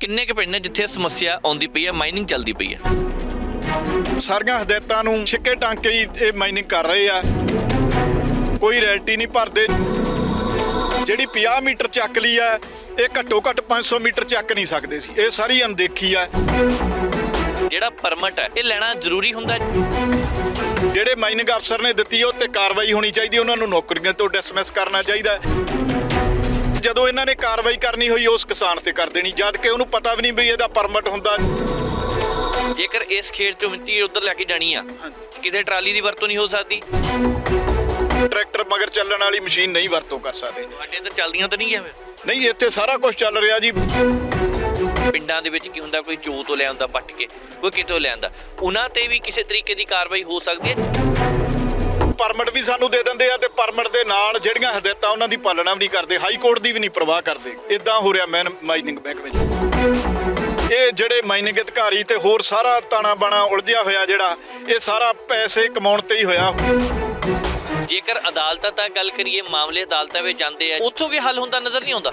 ਕਿੰਨੇ ਕੁ ਪਿੰਡ ਨੇ ਜਿੱਥੇ ਸਮੱਸਿਆ ਆਉਂਦੀ ਪਈ ਹੈ ਮਾਈਨਿੰਗ ਚੱਲਦੀ ਪਈ ਹੈ? ਸਾਰੀਆਂ ਹਦਾਇਤਾਂ ਨੂੰ ਛਿੱਕੇ ਟਾਂਕੇ ਹੀ ਇਹ ਮਾਈਨਿੰਗ ਕਰ ਰਹੇ ਆ। ਕੋਈ ਰੈਲਟੀ ਨਹੀਂ ਭਰਦੇ। ਜਿਹੜੀ 50 ਮੀਟਰ ਚੱਕ ਲਈ ਆ ਇਹ ਘੱਟੋ ਘੱਟ 500 ਮੀਟਰ ਚੱਕ ਨਹੀਂ ਸਕਦੇ ਸੀ। ਇਹ ਸਾਰੀ ਅਣਦੇਖੀ ਆ। ਜਿਹੜਾ ਪਰਮਿਟ ਹੈ ਇਹ ਲੈਣਾ ਜ਼ਰੂਰੀ ਹੁੰਦਾ ਜਿਹੜੇ ਮਾਈਨਿੰਗ ਅਫਸਰ ਨੇ ਦਿੱਤੀ ਉਹ ਤੇ ਕਾਰਵਾਈ ਹੋਣੀ ਚਾਹੀਦੀ ਉਹਨਾਂ ਨੂੰ ਨੌਕਰੀਆਂ ਤੋਂ ਡਿਸਮਿਸ ਕਰਨਾ ਚਾਹੀਦਾ। ਜਦੋਂ ਇਹਨਾਂ ਨੇ ਕਾਰਵਾਈ ਕਰਨੀ ਹੋਈ ਉਸ ਕਿਸਾਨ ਤੇ ਕਰ ਦੇਣੀ। ਜਦ ਕਿ ਉਹਨੂੰ ਪਤਾ ਵੀ ਨਹੀਂ ਵੀ ਇਹਦਾ ਪਰਮਿਟ ਹੁੰਦਾ। ਜੇਕਰ ਇਸ ਖੇਤ ਚੋਂ ਮਿੱਟੀ ਉਧਰ ਲੈ ਕੇ ਜਾਣੀ ਆ ਕਿਸੇ ਟਰਾਲੀ ਦੀ ਵਰਤੋਂ ਨਹੀਂ ਹੋ ਸਕਦੀ। ਟਰੈਕਟਰ ਮਗਰ ਚੱਲਣ ਵਾਲੀ ਮਸ਼ੀਨ ਨਹੀਂ ਵਰਤੋਂ ਕਰ ਸਕਦੇ। ਤੁਹਾਡੇ ਇੱਧਰ ਚੱਲਦੀਆਂ ਤਾਂ ਨਹੀਂ ਗਿਆ ਨਹੀਂ ਇੱਥੇ ਸਾਰਾ ਕੁਝ ਚੱਲ ਰਿਹਾ ਜੀ। ਪਿੰਡਾਂ ਦੇ ਵਿੱਚ ਕੀ ਹੁੰਦਾ ਕੋਈ ਚੋ ਤੋਂ ਲੈ ਆਉਂਦਾ ਪੱਟ ਕੇ ਕੋਈ ਕਿਤੋਂ ਲੈ ਆਉਂਦਾ ਉਹਨਾਂ ਤੇ ਵੀ ਕਿਸੇ ਤਰੀਕੇ ਦੀ ਕਾਰਵਾਈ ਹੋ ਸਕਦੀ ਹੈ? ਪਰਮਿਟ ਵੀ ਸਾਨੂੰ ਦੇ ਦਿੰਦੇ ਆ ਤੇ ਪਰਮਿਟ ਦੇ ਨਾਲ ਜਿਹੜੀਆਂ ਹਦਾਇਤਾਂ ਉਹਨਾਂ ਦੀ ਪਾਲਣਾ ਵੀ ਨਹੀਂ ਕਰਦੇ ਹਾਈ ਕੋਰਟ ਦੀ ਵੀ ਨਹੀਂ ਪ੍ਰਵਾਹ ਕਰਦੇ। ਇਦਾਂ ਹੋ ਰਿਹਾ ਮੈਨ ਮਾਈਨਿੰਗ ਮਹਿਕਮੇ 'ਚ ਇਹ ਜਿਹੜੇ ਮਾਈਨਿੰਗ ਅਧਿਕਾਰੀ ਤੇ ਹੋਰ ਸਾਰਾ ਤਾਣਾ ਬਾਣਾ ਉਲਝਿਆ ਹੋਇਆ ਜਿਹੜਾ ਇਹ ਸਾਰਾ ਪੈਸੇ ਕਮਾਉਣ ਤੇ ਹੀ ਹੋਇਆ। ਜੇਕਰ ਅਦਾਲਤਾਂ ਤੱਕ ਗੱਲ ਕਰੀਏ ਮਾਮਲੇ ਅਦਾਲਤਾਂ ਵਿੱਚ ਜਾਂਦੇ ਆ ਉੱਥੋਂ ਵੀ ਹੱਲ ਹੁੰਦਾ ਨਜ਼ਰ ਨਹੀਂ ਆਉਂਦਾ।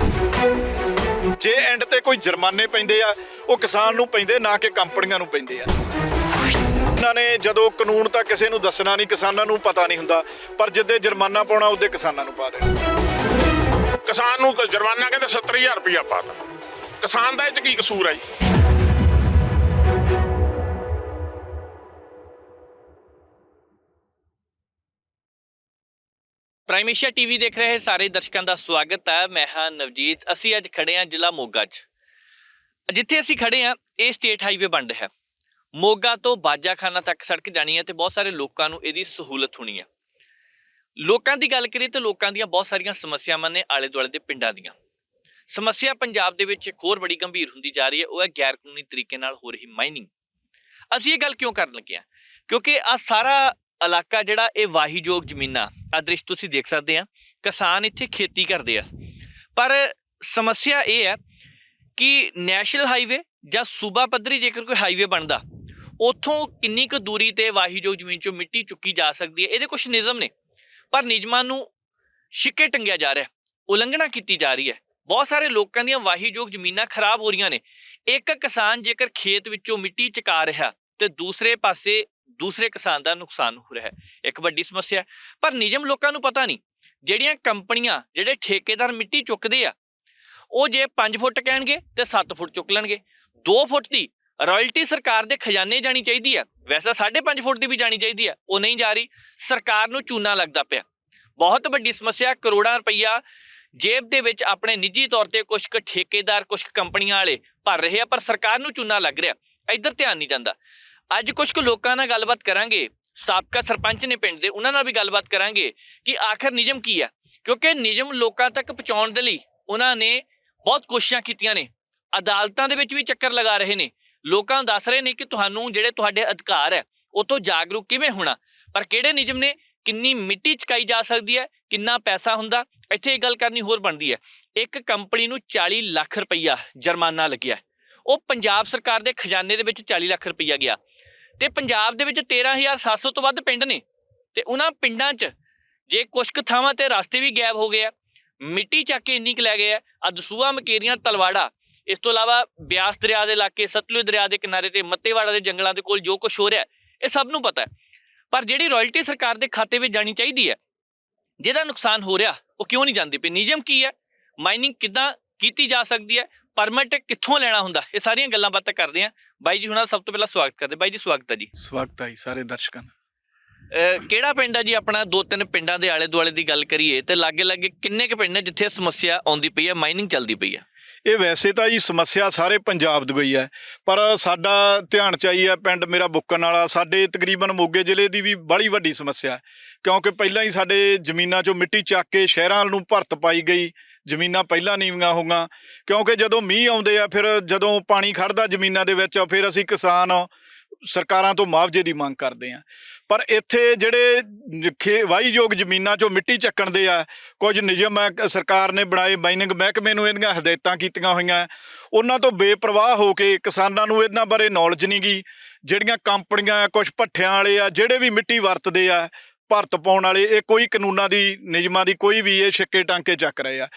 ਜੇ ਐਂਡ ਤੇ ਕੋਈ ਜੁਰਮਾਨੇ ਪੈਂਦੇ ਆ ਉਹ ਕਿਸਾਨ ਨੂੰ ਪੈਂਦੇ ਨਾ ਕਿ ਕੰਪਨੀਆਂ ਨੂੰ ਪੈਂਦੇ ਆ। ਉਹਨਾਂ ਨੇ ਜਦੋਂ ਕਾਨੂੰਨ ਤਾਂ ਕਿਸੇ ਨੂੰ ਦੱਸਣਾ ਨਹੀਂ ਕਿਸਾਨਾਂ ਨੂੰ ਪਤਾ ਨਹੀਂ ਹੁੰਦਾ ਪਰ ਜਿੱਦੇ ਜੁਰਮਾਨਾ ਪਾਉਣਾ ਉਹਦੇ ਕਿਸਾਨਾਂ ਨੂੰ ਪਾ ਦੇਣਾ। ਕਿਸਾਨ ਨੂੰ ਜੁਰਮਾਨਾ ਕਹਿੰਦੇ 70000 ਰੁਪਇਆ ਪਾਤਾ ਕਿਸਾਨ ਦਾ ਇਹ ਚ ਕੀ ਕਸੂਰ ਹੈ ਜੀ? ਪ੍ਰਾਈਮ ਏਸ਼ੀਆ ਟੀਵੀ ਦੇਖ ਰਹੇ ਸਾਰੇ ਦਰਸ਼ਕਾਂ ਦਾ ਸਵਾਗਤ ਹੈ। ਮੈਂ ਹਾਂ ਨਵਜੀਤ। ਅਸੀਂ ਅੱਜ ਖੜੇ ਹਾਂ ਜ਼ਿਲ੍ਹਾ ਮੋਗਾ 'ਚ। ਜਿੱਥੇ ਅਸੀਂ ਖੜੇ ਹਾਂ ਇਹ ਸਟੇਟ ਹਾਈਵੇ ਬਣ ਰਿਹਾ ਹੈ। ਮੋਗਾ ਤੋਂ ਬਾਜਾਖਾਨਾ ਤੱਕ ਸੜਕ ਜਾਣੀ ਹੈ ਤੇ ਬਹੁਤ ਸਾਰੇ ਲੋਕਾਂ ਨੂੰ ਇਹਦੀ ਸਹੂਲਤ ਹੋਣੀ ਹੈ। ਲੋਕਾਂ ਦੀ ਗੱਲ ਕਰੀਏ ਤਾਂ ਲੋਕਾਂ ਦੀਆਂ ਬਹੁਤ ਸਾਰੀਆਂ ਸਮੱਸਿਆਵਾਂ ਨੇ ਆਲੇ ਦੁਆਲੇ ਦੇ ਪਿੰਡਾਂ ਦੀਆਂ। ਸਮੱਸਿਆ ਪੰਜਾਬ ਦੇ ਵਿੱਚ ਇੱਕ ਹੋਰ ਬੜੀ ਗੰਭੀਰ ਹੁੰਦੀ ਜਾ ਰਹੀ ਹੈ, ਉਹ ਹੈ ਗੈਰ ਕਾਨੂੰਨੀ ਤਰੀਕੇ ਨਾਲ ਹੋ ਰਹੀ ਮਾਈਨਿੰਗ ਅਸੀਂ ਇਹ ਗੱਲ ਕਿਉਂ ਕਰਨ ਲੱਗੇ ਹਾਂ? ਕਿਉਂਕਿ ਆ ਸਾਰਾ ਇਲਾਕਾ ਜਿਹੜਾ ਇਹ ਵਾਹੀਯੋਗ ਜ਼ਮੀਨਾਂ ਆ ਦ੍ਰਿਸ਼ ਤੁਸੀਂ ਦੇਖ ਸਕਦੇ ਆ ਕਿਸਾਨ ਇੱਥੇ ਖੇਤੀ ਕਰਦੇ ਆ। ਪਰ ਸਮੱਸਿਆ ਇਹ ਹੈ ਕਿ ਨੈਸ਼ਨਲ ਹਾਈਵੇ ਜਾਂ ਸੂਬਾ ਪੱਧਰੀ ਜੇਕਰ ਕੋਈ ਹਾਈਵੇ ਬਣਦਾ ਉੱਥੋਂ ਕਿੰਨੀ ਕੁ ਦੂਰੀ ਤੇ ਵਾਹੀਯੋਗ ਜ਼ਮੀਨ ਚੋਂ ਮਿੱਟੀ ਚੁੱਕੀ ਜਾ ਸਕਦੀ ਹੈ? ਇਹਦੇ ਕੁਝ ਨਿਯਮ ਨੇ। ਪਰ ਨਿਯਮਾਂ ਨੂੰ ਛਿੱਕੇ ਟੰਗਿਆ ਜਾ ਰਿਹਾ ਉਲੰਘਣਾ ਕੀਤੀ ਜਾ ਰਹੀ ਹੈ। ਬਹੁਤ ਸਾਰੇ ਲੋਕਾਂ ਦੀਆਂ ਵਾਹੀਯੋਗ ਜ਼ਮੀਨਾਂ ਖਰਾਬ ਹੋ ਰਹੀਆਂ ਨੇ। ਇੱਕ ਕਿਸਾਨ ਜੇਕਰ ਖੇਤ ਵਿੱਚੋਂ ਮਿੱਟੀ ਚਕਾ ਰਿਹਾ ਤੇ ਦੂਸਰੇ ਪਾਸੇ ਦੂਸਰੇ ਕਿਸਾਨ ਦਾ ਨੁਕਸਾਨ ਹੋ ਰਿਹਾ ਹੈ। ਇੱਕ ਵੱਡੀ ਸਮੱਸਿਆ ਹੈ। ਪਰ ਨਿਯਮ ਲੋਕਾਂ ਨੂੰ ਪਤਾ ਨਹੀਂ। ਜਿਹੜੀਆਂ ਕੰਪਨੀਆਂ, ਜਿਹੜੇ ਠੇਕੇਦਾਰ ਮਿੱਟੀ ਚੁੱਕਦੇ ਆ, ਉਹ ਜੇ 5 ਫੁੱਟ ਕਹਿਣਗੇ ਤੇ 7 ਫੁੱਟ ਚੁੱਕ ਲੈਣਗੇ। 2 ਫੁੱਟ ਦੀ ਰਾਇਲਟੀ ਸਰਕਾਰ ਦੇ ਖਜ਼ਾਨੇ ਜਾਣੀ ਚਾਹੀਦੀ ਆ। ਵੈਸੇ 5.5 ਫੁੱਟ ਦੀ ਵੀ ਜਾਣੀ ਚਾਹੀਦੀ ਆ। ਉਹ ਨਹੀਂ ਜਾ ਰਹੀ। ਸਰਕਾਰ ਨੂੰ ਚੂਨਾ ਲੱਗਦਾ ਪਿਆ। ਬਹੁਤ ਵੱਡੀ ਸਮੱਸਿਆ, ਕਰੋੜਾਂ ਰੁਪਈਆ ਜੇਬ ਦੇ ਵਿੱਚ ਆਪਣੇ ਨਿੱਜੀ ਤੌਰ ਤੇ ਕੁਝ ਕੁ ਠੇਕੇਦਾਰ ਕੁਝ ਕੁ ਕੰਪਨੀਆਂ ਵਾਲੇ ਭਰ ਰਹੇ ਆ, ਪਰ ਸਰਕਾਰ ਨੂੰ ਚੂਨਾ ਲੱਗ ਰਿਹਾ। ਇੱਧਰ ਧਿਆਨ ਨਹੀਂ ਜਾਂਦਾ। ਅੱਜ ਕੁਝ ਕੁ ਲੋਕਾਂ ਨਾਲ ਗੱਲਬਾਤ ਕਰਾਂਗੇ। ਸਾਬਕਾ ਸਰਪੰਚ ਨੇ ਪਿੰਡ ਦੇ, ਉਹਨਾਂ ਨਾਲ ਵੀ ਗੱਲਬਾਤ ਕਰਾਂਗੇ ਕਿ ਆਖਰ ਨਿਯਮ ਕੀ ਹੈ ਕਿਉਂਕਿ ਨਿਯਮ ਲੋਕਾਂ ਤੱਕ ਪਹੁੰਚਾਉਣ ਦੇ ਲਈ ਉਹਨਾਂ ਨੇ ਬਹੁਤ ਕੋਸ਼ਿਸ਼ਾਂ ਕੀਤੀਆਂ ਨੇ। ਅਦਾਲਤਾਂ ਦੇ ਵਿੱਚ ਵੀ ਚੱਕਰ ਲਗਾ ਰਹੇ ਨੇ। ਲੋਕਾਂ ਦੱਸ ਰਹੇ ਨੇ ਕਿ ਤੁਹਾਨੂੰ ਜਿਹੜੇ ਤੁਹਾਡੇ ਅਧਿਕਾਰ ਹੈ, ਉਹ ਤੋਂ ਜਾਗਰੂਕ ਕਿਵੇਂ ਹੋਣਾ? ਪਰ ਕਿਹੜੇ ਨਿਯਮ ਨੇ? ਕਿੰਨੀ ਮਿੱਟੀ ਚਕਾਈ ਜਾ ਸਕਦੀ ਹੈ? ਕਿੰਨਾ ਪੈਸਾ ਹੁੰਦਾ? ਇੱਥੇ ਇਹ ਗੱਲ ਕਰਨੀ ਹੋਰ ਬਣਦੀ ਹੈ। ਇੱਕ ਕੰਪਨੀ ਨੂੰ 40 ਲੱਖ ਰੁਪਈਆ ਜੁਰਮਾਨਾ ਲੱਗਿਆ। ਉਹ ਪੰਜਾਬ ਸਰਕਾਰ ਦੇ ਖਜ਼ਾਨੇ ਦੇ ਵਿੱਚ 40 ਲੱਖ ਰੁਪਈਆ ਗਿਆ। ਤੇ ਪੰਜਾਬ ਦੇ ਵਿੱਚ 13700 ਤੋਂ ਵੱਧ ਪਿੰਡ ਨੇ। ਤੇ ਉਹਨਾਂ ਪਿੰਡਾਂ 'ਚ ਜੇ ਕੁਝ ਕੁ ਥਾਵਾਂ ਤੇ ਰਸਤੇ ਵੀ ਗਾਇਬ ਹੋ ਗਏ ਆ, ਮਿੱਟੀ ਚੱਕ ਕੇ ਇੰਨੀ ਕੁ ਲੈ ਗਏ ਆ। ਆ ਦਸੂਆ ਮਕੇਰੀਆਂ, ਤਲਵਾੜਾ ਇਸ ਤੋਂ ਇਲਾਵਾ ਬਿਆਸ ਦਰਿਆ ਦੇ ਇਲਾਕੇ ਸਤਲੁਜ ਦਰਿਆ ਦੇ ਕਿਨਾਰੇ ਤੇ ਮੱਤੇਵਾੜਾ ਦੇ ਜੰਗਲਾਂ ਦੇ ਕੋਲ ਜੋ ਕੁਝ ਹੋ ਰਿਹਾ ਇਹ ਸਭ ਨੂੰ ਪਤਾ ਹੈ। ਪਰ ਜਿਹੜੀ ਰਾਇਲਟੀ ਸਰਕਾਰ ਦੇ ਖਾਤੇ ਵਿੱਚ ਜਾਣੀ ਚਾਹੀਦੀ ਹੈ ਜਿਹਦਾ ਨੁਕਸਾਨ ਹੋ ਰਿਹਾ ਉਹ ਕਿਉਂ ਨਹੀਂ ਜਾਂਦੀ ਪਈ? ਨਿਯਮ ਕੀ ਹੈ? ਮਾਈਨਿੰਗ ਕਿੱਦਾਂ ਕੀਤੀ ਜਾ ਸਕਦੀ ਹੈ? ਪਰਮਿਟ ਕਿੱਥੋਂ ਲੈਣਾ ਹੁੰਦਾ? ਇਹ ਸਾਰੀਆਂ ਗੱਲਾਂ ਬਾਤਾਂ ਕਰਦੇ ਆ ਬਾਈ ਜੀ ਹੁਣਾਂ ਦਾ ਸਭ ਤੋਂ ਪਹਿਲਾਂ ਸਵਾਗਤ ਕਰਦੇ ਬਾਈ ਜੀ ਸਵਾਗਤ ਹੈ ਜੀ। ਸਵਾਗਤ ਹੈ ਸਾਰੇ ਦਰਸ਼ਕਾਂ ਦਾ। ਕਿਹੜਾ ਪਿੰਡ ਹੈ ਜੀ ਆਪਣਾ? ਦੋ ਤਿੰਨ ਪਿੰਡਾਂ ਦੇ ਆਲੇ ਦੁਆਲੇ ਦੀ ਗੱਲ ਕਰੀਏ ਤੇ ਲਾਗੇ ਲਾਗੇ ਕਿੰਨੇ ਕੁ ਪਿੰਡ ਨੇ ਜਿੱਥੇ ਸਮੱਸਿਆ ਆਉਂਦੀ ਪਈ ਹੈ ਮਾਈਨਿੰਗ ਚੱਲਦੀ ਪਈ ਹੈ? ਇਹ ਵੈਸੇ ਤਾਂ ਜੀ ਸਮੱਸਿਆ ਸਾਰੇ ਪੰਜਾਬ ਦੀ ਹੋਈ ਹੈ, ਪਰ ਸਾਡਾ ਧਿਆਨ ਚ ਆਈ ਹੈ ਪਿੰਡ ਮੇਰਾ ਬੁੱਕਣ ਵਾਲਾ, ਸਾਡੇ ਤਕਰੀਬਨ ਮੋਗੇ ਜ਼ਿਲ੍ਹੇ ਦੀ ਵੀ ਬੜੀ ਵੱਡੀ ਸਮੱਸਿਆ ਹੈ, ਕਿਉਂਕਿ ਪਹਿਲਾਂ ਹੀ ਸਾਡੇ ਜ਼ਮੀਨਾਂ 'ਚੋਂ ਮਿੱਟੀ ਚੱਕ ਕੇ ਸ਼ਹਿਰਾਂ ਨੂੰ ਭਰਤ ਪਾਈ ਗਈ, ਜ਼ਮੀਨਾਂ ਪਹਿਲਾਂ ਨੀਵੀਆਂ ਹੋਗੀਆਂ ਕਿਉਂਕਿ ਜਦੋਂ ਮੀਂਹ ਆਉਂਦੇ ਆ, ਫਿਰ ਜਦੋਂ ਪਾਣੀ ਖੜਦਾ ਜ਼ਮੀਨਾਂ ਦੇ ਵਿੱਚ, ਫਿਰ ਅਸੀਂ ਕਿਸਾਨ ਸਰਕਾਰਾਂ ਤੋਂ ਮੁਆਵਜ਼ੇ ਦੀ ਮੰਗ ਕਰਦੇ ਆ। ਪਰ ਇੱਥੇ ਜਿਹੜੇ ਖੇ- ਵਾਹੀਯੋਗ ਜ਼ਮੀਨਾਂ 'ਚੋਂ ਮਿੱਟੀ ਚੱਕਣ ਦੇ ਆ, ਕੁਝ ਨਿਯਮ ਹੈ ਸਰਕਾਰ ਨੇ ਬਣਾਏ ਮਾਈਨਿੰਗ ਮਹਿਕਮੇ ਨੂੰ ਇਹਦੀਆਂ ਹਦਾਇਤਾਂ ਕੀਤੀਆਂ ਹੋਈਆਂ। ਉਹਨਾਂ ਤੋਂ ਬੇਪਰਵਾਹ ਹੋ ਕੇ ਕਿਸਾਨਾਂ ਨੂੰ ਇਹਨਾਂ ਬਾਰੇ ਨੌਲੇਜ ਨਹੀਂ ਗੀ ਜਿਹੜੀਆਂ ਕੰਪਨੀਆਂ ਆ, ਕੁਝ ਭੱਠਿਆਂ ਵਾਲੇ ਆ, ਜਿਹੜੇ ਵੀ ਮਿੱਟੀ ਵਰਤਦੇ ਆ ਭਰਤ ਪਾਉਣ ਵਾਲੇ, ਇਹ ਕੋਈ ਕਾਨੂੰਨਾਂ ਦੀ, ਨਿਯਮਾਂ ਦੀ ਕੋਈ ਵੀ ਇਹ ਛਿੱਕੇ ਟਾਂਕੇ ਚੱਕ ਰਹੇ ਆ।